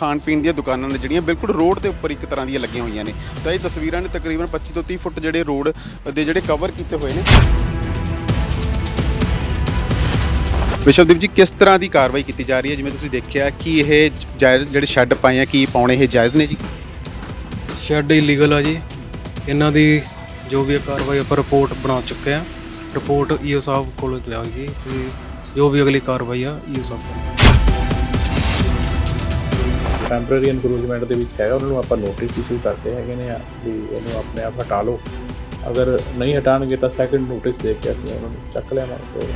ਖਾਣ ਪੀਣ ਦੀਆਂ ਦੁਕਾਨਾਂ ਨੇ ਜਿਹੜੀਆਂ ਬਿਲਕੁਲ ਰੋਡ ਦੇ ਉੱਪਰ ਇੱਕ ਤਰ੍ਹਾਂ ਦੀਆਂ ਲੱਗੀਆਂ ਹੋਈਆਂ ਨੇ। ਤਾਂ ਇਹ ਤਸਵੀਰਾਂ ਨੇ ਤਕਰੀਬਨ 25 ਤੋਂ 30 ਫੁੱਟ ਜਿਹੜੇ ਰੋਡ ਦੇ ਜਿਹੜੇ ਕਵਰ ਕੀਤੇ ਹੋਏ ਨੇ। ਵਿਸ਼ਵਦੀਪ ਜੀ, ਕਿਸ ਤਰ੍ਹਾਂ ਦੀ ਕਾਰਵਾਈ ਕੀਤੀ ਜਾ ਰਹੀ ਹੈ? ਜਿਵੇਂ ਤੁਸੀਂ ਦੇਖਿਆ ਕਿ ਇਹ ਜਾਇਜ਼ ਜਿਹੜੇ ਸ਼ੈੱਡ ਪਾਏ ਆ, ਕੀ ਪਾਉਣੇ ਇਹ ਜਾਇਜ਼ ਨੇ ਜੀ? ਸ਼ੈੱਡ ਇਲੀਗਲ ਆ ਜੀ। ਇਹਨਾਂ ਦੀ ਜੋ ਵੀ ਕਾਰਵਾਈ ਆਪਾਂ ਰਿਪੋਰਟ ਬਣਾ ਚੁੱਕੇ ਆ। ਰਿਪੋਰਟ ਈਓ ਸਾਹਿਬ ਕੋਲ ਜਾਏਗੀ ਤੇ ਜੋ ਵੀ ਅਗਲੀ ਕਾਰਵਾਈ ਆ ਈਓ ਸਾਹਿਬ ਕੋਲ। ਟੈਂਪਰੇਰੀ ਇਨਕਰੂਜਮੈਂਟ ਦੇ ਵਿੱਚ ਹੈਗਾ ਉਹਨਾਂ ਨੂੰ ਆਪਾਂ ਨੋਟਿਸ ਇਸ਼ੂ ਕਰਦੇ ਹੈਗੇ ਨੇ ਵੀ ਇਹਨੂੰ ਆਪਣੇ ਆਪ ਹਟਾ ਲਓ ਅਗਰ ਨਹੀਂ ਹਟਾਣਗੇ ਤਾਂ ਸੈਕੰਡ ਨੋਟਿਸ ਦੇ ਕੇ ਅਸੀਂ ਉਹਨਾਂ ਨੂੰ ਚੱਕ ਲਿਆਵਾਂਗੇ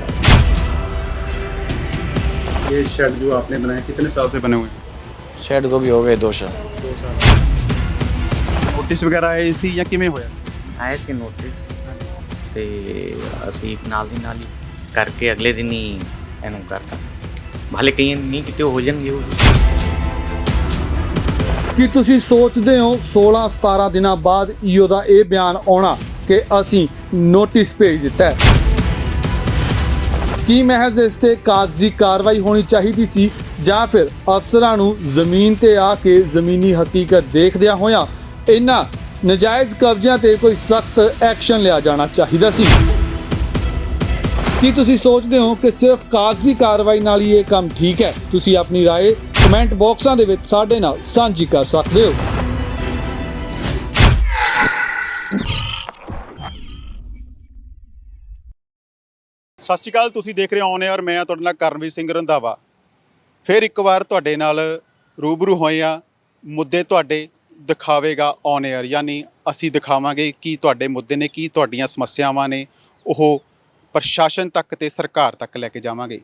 ਤੇ ये शेड जो आपने बनाया कितने साल से बने हुए हैं ਸ਼ੈਡ ਕੋ ਵੀ ਹੋ ਗਏ ਦੋ ਸਾਲ ਨੋਟਿਸ ਵਗੈਰਾ ਆਏ ਸੀ ਜਾਂ ਕਿਵੇਂ ਹੋਇਆ ਆਏ ਸੀ ਨੋਟਿਸ ਤੇ ਅਸੀਂ ਨਾਲ ਦੀ ਨਾਲ ਹੀ ਕਰਕੇ ਅਗਲੇ ਦਿਨ ਹੀ ਇਹਨੂੰ ਕਰਤਾ ਭਲੇ ਕਈ ਨਹੀਂ ਕਿਤੇ ਹੋ ਜਾਣਗੇ ਉਹ ਕੀ ਤੁਸੀਂ ਸੋਚਦੇ ਹੋ 16 17 ਦਿਨਾਂ ਬਾਅਦ ਈਓ ਦਾ ਇਹ ਬਿਆਨ ਆਉਣਾ ਕਿ ਅਸੀਂ ਨੋਟਿਸ ਭੇਜ ਦਿੱਤਾ ਹੈ ਕੀ ਮਹਿਜ਼ ਇਸ ਤੇ ਕਾਗਜ਼ੀ ਕਾਰਵਾਈ ਹੋਣੀ ਚਾਹੀਦੀ ਸੀ ਜਾਂ ਫਿਰ ਅਫਸਰਾਂ ਨੂੰ ਜ਼ਮੀਨ ਤੇ ਆ ਕੇ ਜ਼ਮੀਨੀ ਹਕੀਕਤ ਦੇਖਦਿਆਂ ਹੋਇਆਂ ਇਹਨਾਂ ਨਜਾਇਜ਼ ਕਬਜ਼ਿਆਂ ਤੇ ਕੋਈ ਸਖਤ ਐਕਸ਼ਨ ਲਿਆ ਜਾਣਾ ਚਾਹੀਦਾ ਸੀ ਕੀ ਤੁਸੀਂ ਸੋਚਦੇ ਹੋ ਕਿ ਸਿਰਫ ਕਾਗਜ਼ੀ ਕਾਰਵਾਈ ਨਾਲ ਹੀ ਇਹ ਕੰਮ ਠੀਕ ਹੈ ਤੁਸੀਂ ਆਪਣੀ رائے ਕਮੈਂਟ ਬਾਕਸਾਂ ਦੇ ਵਿੱਚ ਸਾਡੇ ਨਾਲ ਸਾਂਝੀ ਕਰ ਸਕਦੇ ਹੋ। ਸਤਿ ਸ਼੍ਰੀ ਅਕਾਲ, ਤੁਸੀਂ ਦੇਖ ਰਹੇ ਹੋ ਔਨ 에ਅਰ ਮੈਂ ਤੁਹਾਡੇ ਨਾਲ ਕਰਨਵੀਰ ਸਿੰਘ ਰੰਧਾਵਾ। ਫਿਰ ਇੱਕ ਵਾਰ ਤੁਹਾਡੇ ਨਾਲ ਰੂਬਰੂ ਹੋਏ ਆ ਮੁੱਦੇ ਤੁਹਾਡੇ ਦਿਖਾਵੇਗਾ ਔਨ 에ਅਰ ਯਾਨੀ ਅਸੀਂ ਦਿਖਾਵਾਂਗੇ ਕੀ ਤੁਹਾਡੇ ਮੁੱਦੇ ਨੇ, ਕੀ ਤੁਹਾਡੀਆਂ ਸਮੱਸਿਆਵਾਂ ਨੇ, ਉਹ ਪ੍ਰਸ਼ਾਸਨ ਤੱਕ ਤੇ ਸਰਕਾਰ ਤੱਕ ਲੈ ਕੇ ਜਾਵਾਂਗੇ।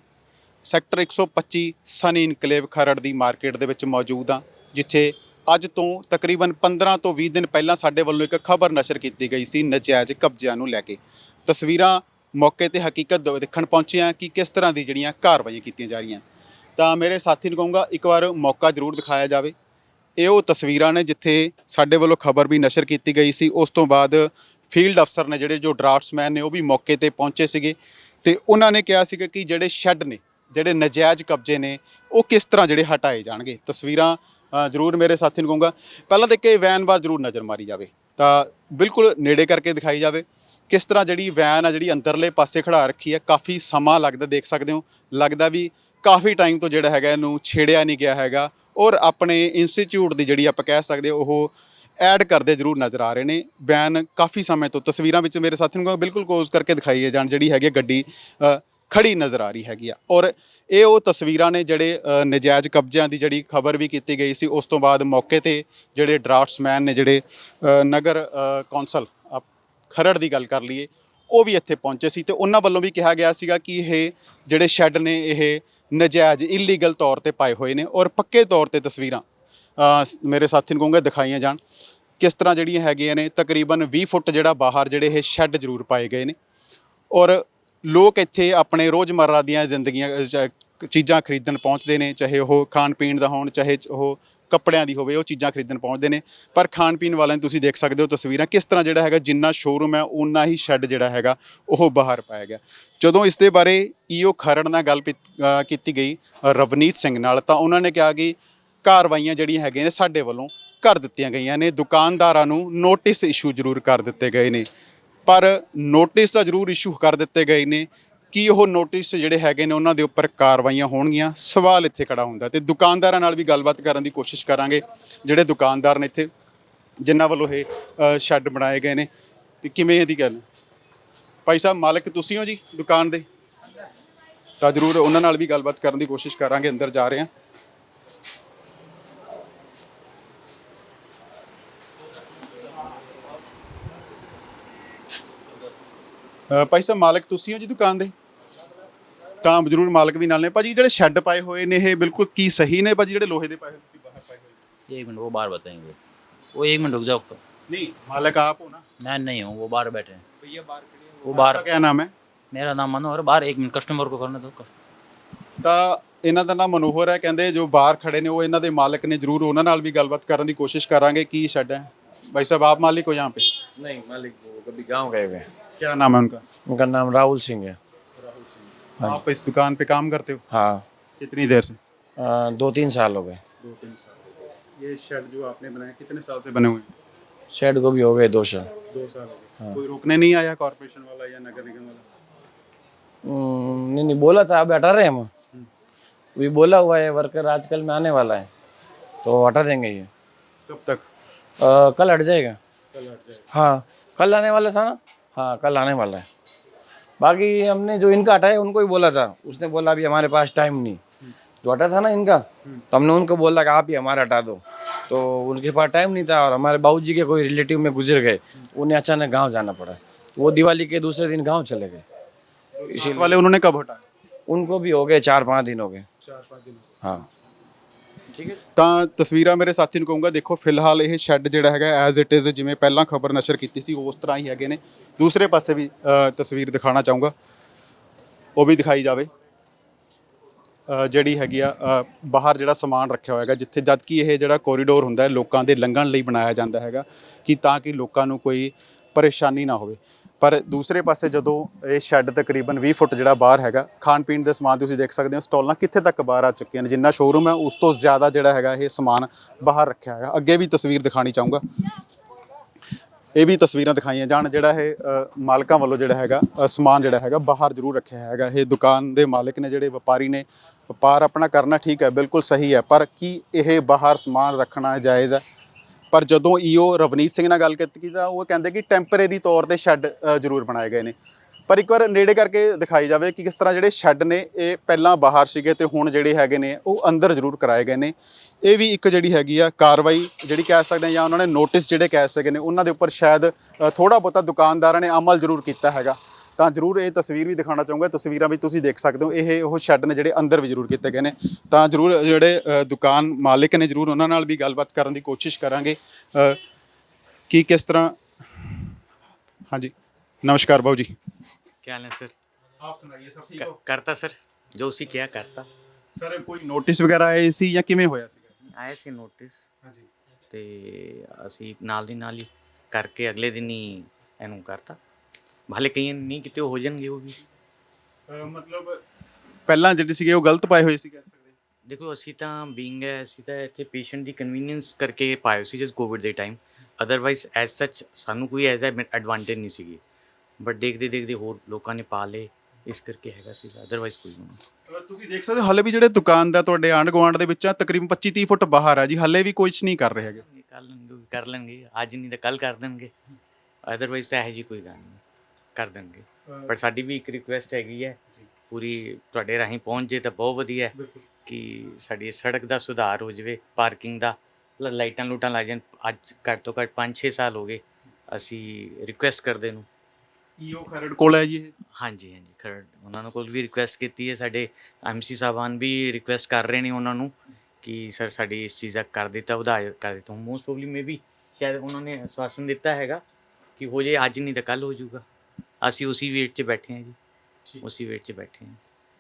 ਸੈਕਟਰ 125 ਸਨੀ ਇਨਕਲੇਵ ਖਰੜ ਦੀ ਮਾਰਕੀਟ ਦੇ ਵਿੱਚ ਮੌਜੂਦ ਆ ਜਿੱਥੇ ਅੱਜ ਤੋਂ ਤਕਰੀਬਨ 15 ਤੋਂ 20 ਦਿਨ ਪਹਿਲਾਂ ਸਾਡੇ ਵੱਲੋਂ ਇੱਕ ਖਬਰ ਨਸ਼ਰ ਕੀਤੀ ਗਈ ਸੀ, ਨਜਾਇਜ਼ ਕਬਜ਼ਿਆਂ ਨੂੰ ਲੈ ਕੇ। ਤਸਵੀਰਾਂ ਮੌਕੇ ਤੇ ਹਕੀਕਤ ਦੇਖਣ ਪਹੁੰਚੇ ਆ ਕਿ ਕਿਸ ਤਰ੍ਹਾਂ ਦੀ ਜਿਹੜੀਆਂ ਕਾਰਵਾਈਆਂ ਕੀਤੀਆਂ ਜਾ ਰਹੀਆਂ। ਤਾਂ ਮੇਰੇ ਸਾਥੀ ਨੂੰ ਕਹੂੰਗਾ, ਇੱਕ ਵਾਰ ਮੌਕਾ ਜ਼ਰੂਰ ਦਿਖਾਇਆ ਜਾਵੇ। ਇਹ ਉਹ ਤਸਵੀਰਾਂ ਨੇ ਜਿੱਥੇ ਸਾਡੇ ਵੱਲੋਂ ਖਬਰ ਵੀ ਨਸ਼ਰ ਕੀਤੀ ਗਈ ਸੀ। ਉਸ ਤੋਂ ਬਾਅਦ ਫੀਲਡ ਅਫਸਰ ਨੇ ਜਿਹੜੇ ਜੋ ਡਰਾਫਟਸਮੈਨ ਨੇ ਉਹ ਵੀ ਮੌਕੇ ਤੇ ਪਹੁੰਚੇ ਸੀਗੇ ਤੇ ਉਹਨਾਂ ਨੇ ਕਿਹਾ ਸੀਗਾ ਕਿ ਜਿਹੜੇ ਸ਼ੈੱਡ ਨੇ ਜਿਹੜੇ ਨਜਾਇਜ਼ ਕਬਜ਼ੇ ਨੇ, ਉਹ ਕਿਸ ਤਰ੍ਹਾਂ ਜਿਹੜੇ ਹਟਾਏ ਜਾਣਗੇ? ਤਸਵੀਰਾਂ ਜ਼ਰੂਰ ਮੇਰੇ ਸਾਥੀ ਨੂੰ ਕਹੂੰਗਾ। ਪਹਿਲਾਂ ਤਾਂ ਕਿ ਵੈਨ ਵਾਰ ਜ਼ਰੂਰ ਨਜ਼ਰ ਮਾਰੀ ਜਾਵੇ। ਤਾਂ ਬਿਲਕੁਲ ਨੇੜੇ ਕਰਕੇ ਦਿਖਾਈ ਜਾਵੇ। ਕਿਸ ਤਰ੍ਹਾਂ ਜਿਹੜੀ ਵੈਨ ਆ, ਜਿਹੜੀ ਅੰਦਰਲੇ ਪਾਸੇ ਖੜਾ ਰੱਖੀ ਹੈ, ਕਾਫੀ ਸਮਾਂ ਲੱਗਦਾ ਦੇਖ ਸਕਦੇ ਹੋ। ਲੱਗਦਾ ਵੀ ਕਾਫੀ ਟਾਈਮ ਤੋਂ ਜਿਹੜਾ ਹੈਗਾ ਇਹਨੂੰ ਛੇੜਿਆ ਨਹੀਂ ਗਿਆ ਹੈਗਾ। ਔਰ ਆਪਣੇ ਇੰਸਟੀਚਿਊਟ ਦੀ ਜਿਹੜੀ ਆਪਾਂ ਕਹਿ ਸਕਦੇ ਉਹ ਐਡ ਕਰਦੇ ਜ਼ਰੂਰ ਨਜ਼ਰ ਆ ਰਹੇ ਨੇ। ਵੈਨ ਕਾਫੀ ਸਮੇਂ ਤੋਂ ਤਸਵੀਰਾਂ ਵਿੱਚ ਮੇਰੇ ਸਾਥੀ ਨੂੰ ਕਹੂੰਗਾ, ਬਿਲਕੁਲ ਕੋਜ਼ ਕਰਕੇ ਦਿਖਾਈ ਜਾਣ ਜਿਹੜੀ ਹੈਗੀ ਹੈ ਗੱਡੀ ਖੜੀ ਨਜ਼ਰ ਆ ਰਹੀ ਹੈਗੀ ਆ। ਔਰ ਇਹ ਉਹ ਤਸਵੀਰਾਂ ਨੇ ਜਿਹੜੇ ਨਜਾਇਜ਼ ਕਬਜ਼ਿਆਂ ਦੀ ਜਿਹੜੀ ਖਬਰ ਵੀ ਕੀਤੀ ਗਈ ਸੀ, ਉਸ ਤੋਂ ਬਾਅਦ ਮੌਕੇ ਤੇ ਜਿਹੜੇ ਡਰਾਫਟਸਮੈਨ ਨੇ ਜਿਹੜੇ ਨਗਰ ਕੌਂਸਲ ਖਰੜ ਦੀ ਗੱਲ ਕਰ ਲਈਏ, ਉਹ ਵੀ ਇੱਥੇ ਪਹੁੰਚੇ ਸੀ ਤੇ ਉਹਨਾਂ ਵੱਲੋਂ ਵੀ ਕਿਹਾ ਗਿਆ ਸੀਗਾ ਕਿ ਇਹ ਜਿਹੜੇ ਸ਼ੈੱਡ ਨੇ, ਇਹ ਨਜਾਇਜ਼ ਇਲੀਗਲ ਤੌਰ ਤੇ ਪਾਏ ਹੋਏ ਨੇ। ਔਰ ਪੱਕੇ ਤੌਰ ਤੇ ਤਸਵੀਰਾਂ ਮੇਰੇ ਸਾਥੀ ਨੂੰ ਕਹੂੰਗਾ ਦਿਖਾਈਆਂ ਜਾਣ। ਕਿਸ ਤਰ੍ਹਾਂ ਜਿਹੜੀਆਂ ਹੈਗੀਆਂ ਨੇ, ਤਕਰੀਬਨ 20 ਫੁੱਟ ਜਿਹੜਾ ਬਾਹਰ ਜਿਹੜੇ ਇਹ ਸ਼ੈੱਡ ਜ਼ਰੂਰ ਪਾਏ ਗਏ ਨੇ। ਔਰ ਲੋਕ ਇੱਥੇ ਆਪਣੇ ਰੋਜ਼ਮਰਰਾ ਦੀਆਂ ਜ਼ਿੰਦਗੀਆਂ ਚੀਜ਼ਾਂ ਖਰੀਦਣ ਪਹੁੰਚਦੇ ਨੇ, ਚਾਹੇ ਉਹ ਖਾਣ ਪੀਣ ਦਾ ਹੋਣ, ਚਾਹੇ ਉਹ ਕੱਪੜਿਆਂ ਦੀ ਹੋਵੇ, ਉਹ ਚੀਜ਼ਾਂ ਖਰੀਦਣ ਪਹੁੰਚਦੇ ਨੇ। ਪਰ ਖਾਣ ਪੀਣ ਵਾਲਿਆਂ ਨੂੰ ਤੁਸੀਂ ਦੇਖ ਸਕਦੇ ਹੋ ਤਸਵੀਰਾਂ ਕਿਸ ਤਰ੍ਹਾਂ ਜਿਹੜਾ ਹੈਗਾ, ਜਿੰਨਾ ਸ਼ੋਰੂਮ ਹੈ ਉਨਾ ਹੀ ਸ਼ੈੱਡ ਜਿਹੜਾ ਹੈਗਾ, ਉਹ ਬਾਹਰ ਪਾਇਆ ਗਿਆ। ਜਦੋਂ ਇਸ ਦੇ ਬਾਰੇ ਈਓ ਖਰੜ ਨਾਲ ਗੱਲ ਪੀ- ਕੀਤੀ ਗਈ, ਰਵਨੀਤ ਸਿੰਘ ਨਾਲ, ਤਾਂ ਉਹਨਾਂ ਨੇ ਕਿਹਾ ਕਿ ਕਾਰਵਾਈਆਂ ਜਿਹੜੀਆਂ ਹੈਗੀਆਂ ਨੇ ਸਾਡੇ ਵੱਲੋਂ ਕਰ ਦਿੱਤੀਆਂ ਗਈਆਂ ਨੇ। ਦੁਕਾਨਦਾਰਾਂ ਨੂੰ ਨੋਟਿਸ ਇਸ਼ੂ ਜ਼ਰੂਰ ਕਰ ਦਿੱਤੇ ਗਏ ਨੇ। ਪਰ ਨੋਟਿਸ ਤਾਂ ਜ਼ਰੂਰ ਇਸ਼ੂ ਕਰ ਦਿੱਤੇ ਗਏ ਨੇ ਕੀ ਉਹ ਨੋਟਿਸ ਜਿਹੜੇ ਹੈਗੇ ਨੇ ਉਹਨਾਂ ਦੇ ਉੱਪਰ ਕਾਰਵਾਈਆਂ ਹੋਣਗੀਆਂ। ਸਵਾਲ ਇੱਥੇ ਖੜਾ ਹੁੰਦਾ ਤੇ ਦੁਕਾਨਦਾਰਾਂ ਨਾਲ ਵੀ ਗੱਲਬਾਤ ਕਰਨ ਦੀ ਕੋਸ਼ਿਸ਼ ਕਰਾਂਗੇ ਜਿਹੜੇ ਦੁਕਾਨਦਾਰ ਨੇ ਇੱਥੇ ਜਿਨ੍ਹਾਂ ਵੱਲੋਂ ਇਹ ਅ, ਸ਼ੈੱਡ ਬਣਾਏ ਗਏ ਨੇ। ਤੇ ਕਿਵੇਂ ਇਹਦੀ ਗੱਲ? ਭਾਈ ਸਾਹਿਬ ਮਾਲਕ ਤੁਸੀਂ ਹੋ ਜੀ ਦੁਕਾਨ ਦੇ? ਤਾਂ ਜ਼ਰੂਰ ਉਹਨਾਂ ਨਾਲ ਵੀ ਗੱਲਬਾਤ ਕਰਨ ਦੀ ਕੋਸ਼ਿਸ਼ ਕਰਾਂਗੇ ਅੰਦਰ ਜਾ ਰਹੇ ਹਾਂ। ਭਾਈ ਸਾਹਿਬ ਮਾਲਕ ਤੁਸੀਂ ਹੋ ਜੀ ਦੁਕਾਨ ਦੇ ਤਾਂ ਜ਼ਰੂਰ ਮਾਲਕ ਵੀ ਨਾਲ ਨੇ ਭਾਜੀ ਜਿਹੜੇ ਸ਼ੈੱਡ ਪਾਏ ਹੋਏ ਨੇ ਇਹ ਬਿਲਕੁਲ ਕੀ ਸਹੀ ਨੇ ਭਾਜੀ ਜਿਹੜੇ ਲੋਹੇ ਦੇ ਪਾਏ ਹੋਏ ਤੁਸੀਂ ਬਾਹਰ ਪਾਏ ਹੋਏ एक मिनट वो बाहर बताएंगे वो एक मिनट रुक जाओ तो ਨਹੀਂ ਮਾਲਕ ਆਪ ਹੋ ਨਾ मैं नहीं हूँ वो बाहर बैठे हैं वो बाहर आपका क्या नाम है मेरा नाम मनोहर बाहर एक मिनट कस्टमर को करने दो ਤਾਂ ਇਹਨਾਂ ਦਾ ਨਾਮ ਮਨੋਹਰ ਹੈ ਕਹਿੰਦੇ ਜੋ ਬਾਹਰ ਖੜੇ ਨੇ ਉਹ ਇਹਨਾਂ ਦੇ ਮਾਲਕ ਨੇ ਜ਼ਰੂਰ ਉਹਨਾਂ ਨਾਲ ਵੀ ਗੱਲਬਾਤ ਕਰਨ ਦੀ ਕੋਸ਼ਿਸ਼ ਕਰਾਂਗੇ ਕੀ ਸ਼ੈੱਡ ਹੈ भाई साहब आप मालिक हो यहाँ पे नहीं मालिक वो कभी गांव गए हुए हैं। क्या नाम है उनका? उनका नाम राहुल सिंह है। हाँ। आप इस दुकान पे काम करते हो? हाँ। कितनी देर से? अ, दो तीन साल हो गए। दो तीन साल। ये शेड जो आपने बनाया कितने साल से बने हुए हैं? शेड को भी हो गए दो साल। दो साल हो गए। कोई रोकने नहीं आया कॉर्पोरेशन वाला या नगर निगम वाला? हम्म, नहीं नहीं बोला था अब हटा रहे हैं हम। अभी बोला हुआ है वर्कर आजकल में आने वाला है। तो हटा देंगे ये। कब तक? अ, कल हट जाएगा। कल हट जाएगा। हाँ कल आने वाला था ना? हाँ कल आने वाला है बाकी हमने जो इनका हटाया उनको ही बोला था उसने बोला अभी हमारे पास टाइम नहीं जो हटा था ना इनका तो हमने उनको बोला कि आप ही हमारा हटा दो तो उनके पास टाइम नहीं था और हमारे बाबूजी के कोई रिलेटिव में गुजर गए उन्हें अचानक गांव जाना पड़ा वो दिवाली के दूसरे दिन गांव चले गए इसी वाले उन्होंने कब हटाया उनको भी हो गए चार पाँच दिन हो गए ਚਾਰ ਪੰਜ ਦਿਨ हाँ ਤਾਂ ਤਸਵੀਰਾਂ ਮੇਰੇ ਸਾਥੀ ਨੂੰ ਕਹੂੰਗਾ ਦੇਖੋ ਫਿਲਹਾਲ ਇਹ ਸ਼ੈੱਡ ਜਿਹੜਾ ਹੈਗਾ ਐਜ਼ ਇਟ ਇਜ਼ ਜਿਵੇਂ ਪਹਿਲਾਂ ਖਬਰ ਨਸ਼ਰ ਕੀਤੀ ਸੀ ਉਸ ਤਰ੍ਹਾਂ ਹੀ ਹੈਗੇ ਨੇ ਦੂਸਰੇ ਪਾਸੇ ਵੀ ਤਸਵੀਰ ਦਿਖਾਣਾ ਚਾਹੂੰਗਾ। ਉਹ ਵੀ ਦਿਖਾਈ ਜਾਵੇ। ਜਿਹੜੀ ਹੈਗੀ ਆ ਬਾਹਰ ਜਿਹੜਾ ਸਮਾਨ ਰੱਖਿਆ ਹੋਇਆ ਹੈਗਾ, ਜਿੱਥੇ ਜਦ ਕਿ ਇਹ ਜਿਹੜਾ ਕੋਰੀਡੋਰ ਹੁੰਦਾ ਹੈ, ਲੋਕਾਂ ਦੇ ਲੰਘਣ ਲਈ ਬਣਾਇਆ ਜਾਂਦਾ ਹੈਗਾ, ਕਿ ਤਾਂ ਕਿ ਲੋਕਾਂ ਨੂੰ ਕੋਈ ਪਰੇਸ਼ਾਨੀ ਨਾ ਹੋਵੇ। ਪਰ ਦੂਸਰੇ ਪਾਸੇ ਜਦੋਂ ਇਹ ਸ਼ੈੱਡ ਤਕਰੀਬਨ 20 ਫੁੱਟ ਜਿਹੜਾ ਬਾਹਰ ਹੈਗਾ, ਖਾਣ ਪੀਣ ਦੇ ਸਮਾਨ ਤੁਸੀਂ ਦੇਖ ਸਕਦੇ ਹੋ, ਸਟਾਲਾਂ ਕਿੱਥੇ ਤੱਕ ਬਾਹਰ ਆ ਚੁੱਕੀਆਂ ਨੇ, ਜਿੰਨਾ ਸ਼ੋਰੂਮ ਹੈ, ਉਸ ਤੋਂ ਜ਼ਿਆਦਾ ਜਿਹੜਾ ਹੈਗਾ ਇਹ ਸਮਾਨ ਬਾਹਰ ਰੱਖਿਆ ਹੈਗਾ। ਅੱਗੇ ਵੀ ਤਸਵੀਰ ਦਿਖਾਣੀ ਚਾਹੂੰਗਾ। ਇਹ ਵੀ ਤਸਵੀਰਾਂ ਦਿਖਾਈਆਂ ਜਾਣ, ਜਿਹੜਾ ਇਹ ਮਾਲਕਾਂ ਵੱਲੋਂ ਜਿਹੜਾ ਹੈਗਾ ਸਮਾਨ ਜਿਹੜਾ ਹੈਗਾ ਬਾਹਰ ਜ਼ਰੂਰ ਰੱਖਿਆ ਹੈਗਾ। ਇਹ ਦੁਕਾਨ ਦੇ ਮਾਲਕ ਨੇ, ਜਿਹੜੇ ਵਪਾਰੀ ਨੇ, ਵਪਾਰ ਆਪਣਾ ਕਰਨਾ ਠੀਕ ਹੈ, ਬਿਲਕੁਲ ਸਹੀ ਹੈ, ਪਰ ਕੀ ਇਹ ਬਾਹਰ ਸਮਾਨ ਰੱਖਣਾ ਜਾਇਜ਼ ਹੈ? ਪਰ ਜਦੋਂ ਈਓ ਰਵਨੀਤ ਸਿੰਘ ਨਾਲ ਗੱਲ ਕੀਤੀ ਤਾਂ ਉਹ ਕਹਿੰਦੇ ਕਿ ਟੈਂਪਰੇਰੀ ਤੌਰ ਤੇ ਸ਼ੈੱਡ ਜ਼ਰੂਰ ਬਣਾਏ ਗਏ ਨੇ। ਪਰ ਇੱਕ ਵਾਰ ਨੇੜੇ ਕਰਕੇ ਦਿਖਾਈ ਜਾਵੇ ਕਿ ਕਿਸ ਤਰ੍ਹਾਂ ਜਿਹੜੇ ਸ਼ੈੱਡ ਨੇ ਇਹ ਪਹਿਲਾਂ ਬਾਹਰ ਸੀਗੇ ਤੇ ਹੁਣ ਜਿਹੜੇ ਹੈਗੇ ਨੇ ਉਹ ਅੰਦਰ ਜ਼ਰੂਰ ਕਰਾਏ ਗਏ ਨੇ। ਇਹ ਵੀ ਇੱਕ ਜਿਹੜੀ ਹੈਗੀ ਆ ਕਾਰਵਾਈ ਜਿਹੜੀ ਕਹਿ ਸਕਦੇ ਹਾਂ ਜਾਂ ਉਹਨਾਂ ਨੇ ਨੋਟਿਸ ਜਿਹੜੇ ਕਹਿ ਸਕਦੇ ਨੇ ਉਹਨਾਂ ਦੇ ਉੱਪਰ ਸ਼ਾਇਦ ਥੋੜਾ ਬਹੁਤਾ ਦੁਕਾਨਦਾਰਾਂ ਨੇ ਅਮਲ ਜ਼ਰੂਰ ਕੀਤਾ ਹੈਗਾ। ਤਾਂ ਜ਼ਰੂਰ ਇਹ ਤਸਵੀਰ ਵੀ ਦਿਖਾਉਣਾ ਚਾਹੂੰਗਾ ਤਸਵੀਰਾਂ ਵੀ ਤੁਸੀਂ ਦੇਖ ਸਕਦੇ ਹੋ। ਇਹ ਉਹ ਸ਼ੈੱਡ ਨੇ ਜਿਹੜੇ ਅੰਦਰ ਵੀ ਜ਼ਰੂਰ ਕੀਤੇ ਗਏ ਨੇ। ਤਾਂ ਜ਼ਰੂਰ ਜਿਹੜੇ ਦੁਕਾਨ ਮਾਲਕ ਨੇ ਜ਼ਰੂਰ ਉਹਨਾਂ ਨਾਲ ਵੀ ਗੱਲਬਾਤ ਕਰਨ ਦੀ ਕੋਸ਼ਿਸ਼ ਕਰਾਂਗੇ। ਅ, ਕਿ ਕਿਸ ਤਰ੍ਹਾਂ? ਹਾਂਜੀ। ਨਮਸਕਾਰ ਬਾਊ ਜੀ। क्या हाल है सर ਆਪ ਸੁਣਾਈਏ ਸਭ कर, करता सर जो उसी किया करता ਸਰ ਕੋਈ ਨੋਟਿਸ ਵਗੈਰਾ ਆਏ ਸੀ ਜਾਂ ਕਿਵੇਂ ਹੋਇਆ ਸੀਗਾ ਆਏ ਸੀ ਨੋਟਿਸ ਹਾਂਜੀ ਤੇ ਅਸੀਂ ਨਾਲ ਦੀ ਨਾਲ ਹੀ ਕਰਕੇ ਅਗਲੇ ਦਿਨ ਹੀ ਇਹਨੂੰ ਕਰਤਾ ਭਲੇ ਕਈ ਨਹੀਂ ਕਿਤੇ ਹੋ ਜਾਣਗੇ ਉਹ ਵੀ ਮਤਲਬ ਪਹਿਲਾਂ ਜਿਹੜੇ ਸੀਗੇ ਉਹ ਗਲਤ ਪਾਏ ਹੋਏ ਸੀ ਕਹਿ ਸਕਦੇ ਦੇਖੋ ਅਸੀਂ ਤਾਂ ਬੀਇੰਗ ਹੈ ਅਸੀਂ ਤਾਂ ਇੱਥੇ ਪੇਸ਼ੈਂਟ ਦੀ ਕਨਵੀਨੀਅੰਸ ਕਰਕੇ ਪਾਇਓ ਸੀ ਜਸ ਕੋਵਿਡ ਦੇ ਟਾਈਮ ਅਦਰਵਾਈਜ਼ ਐਜ਼ ਸੱਚ ਸਾਨੂੰ ਕੋਈ ਐਜ਼ ਐਡਵਾਂਟੇਜ ਨਹੀਂ ਸੀਗੀ ਬਟ ਦੇਖਦੇ ਦੇਖਦੇ ਹੋਰ ਲੋਕਾਂ ਨੇ ਪਾ ਲਏ ਇਸ ਕਰਕੇ ਹੈਗਾ ਸੀ ਅਦਰਵਾਈਜ਼ ਕੋਈ ਨਹੀਂ। ਤੁਸੀਂ ਦੇਖ ਸਕਦੇ ਹੋ ਹਲੇ ਵੀ ਜਿਹੜੇ ਦੁਕਾਨ ਦਾ ਤੁਹਾਡੇ ਆਂਢ ਗੁਆਂਢ ਦੇ ਵਿੱਚ ਆ ਤਕਰੀਬਨ 25 30 ਫੁੱਟ ਬਾਹਰ ਆ ਜੀ ਹਲੇ ਵੀ ਕੁਝ ਨਹੀਂ ਕਰ ਰਹੇ ਹੈਗੇ। ਇਹ ਕਰ ਲੈਣਗੇ ਕਰ ਲੈਣਗੇ ਅੱਜ ਨਹੀਂ ਤਾਂ ਕੱਲ ਕਰ ਦੇਣਗੇ। ਅਦਰਵਾਈਜ਼ ਤਾਂ ਇਹੋ ਜੀ ਕੋਈ ਗੱਲ ਨਹੀਂ ਕਰ ਦੇਣਗੇ। ਪਰ ਸਾਡੀ ਵੀ ਇੱਕ ਰਿਕੁਐਸਟ ਹੈਗੀ ਹੈ ਪੂਰੀ ਤੁਹਾਡੇ ਰਾਹੀਂ ਪਹੁੰਚ ਜੇ ਤਾਂ ਬਹੁਤ ਵਧੀਆ ਹੈ ਕਿ ਸਾਡੀ ਸੜਕ ਦਾ ਸੁਧਾਰ ਹੋ ਜਾਵੇ ਪਾਰਕਿੰਗ ਦਾ ਲ- ਲਾਈਟਾਂ ਲੂਟਾਂ ਲੱਗ ਜਾਣ ਅੱਜ ਘੱਟ ਤੋਂ ਘੱਟ 5-6 ਸਾਲ ਹੋ ਗਏ ਅਸੀਂ ਰਿਕੁਐਸਟ ਕਰਦੇ ਨੂੰ। ਈਓ ਖਰੜ ਕੋਲ ਹੈ ਜੀ ਇਹ? ਹਾਂਜੀ ਹਾਂਜੀ ਖਰੜ। ਉਹਨਾਂ ਨੂੰ ਕੋਲ ਵੀ ਰਿਕੁਐਸਟ ਕੀਤੀ ਹੈ। ਸਾਡੇ ਐਮਸੀ ਸਾਹਿਬਾਨ ਵੀ ਰਿਕੁਐਸਟ ਕਰ ਰਹੇ ਨੇ ਉਹਨਾਂ ਨੂੰ ਕਿ ਸਰ ਸਾਡੀ ਇਸ ਚੀਜ਼ ਦਾ ਕਰ ਦਿੱਤਾ ਉਧਾਰ ਕਰ ਦਿੱਤਾ। ਮੋਸਟ ਪ੍ਰੋਬਬਲੀ ਮੇ ਵੀ ਸ਼ਾਇਦ ਉਹਨਾਂ ਨੇ ਆਸ਼ਵਾਸਨ ਦਿੱਤਾ ਹੈਗਾ ਕਿ ਹੋ ਜੇ ਅੱਜ ਨਹੀਂ ਤਾਂ ਕੱਲ ਹੋ ਜਾਊਗਾ। ਅਸੀਂ ਉਸੇ ਵੇਟ 'ਚ ਬੈਠੇ ਹਾਂ ਜੀ। ਉਸੇ ਵੇਟ 'ਚ ਬੈਠੇ ਹਾਂ।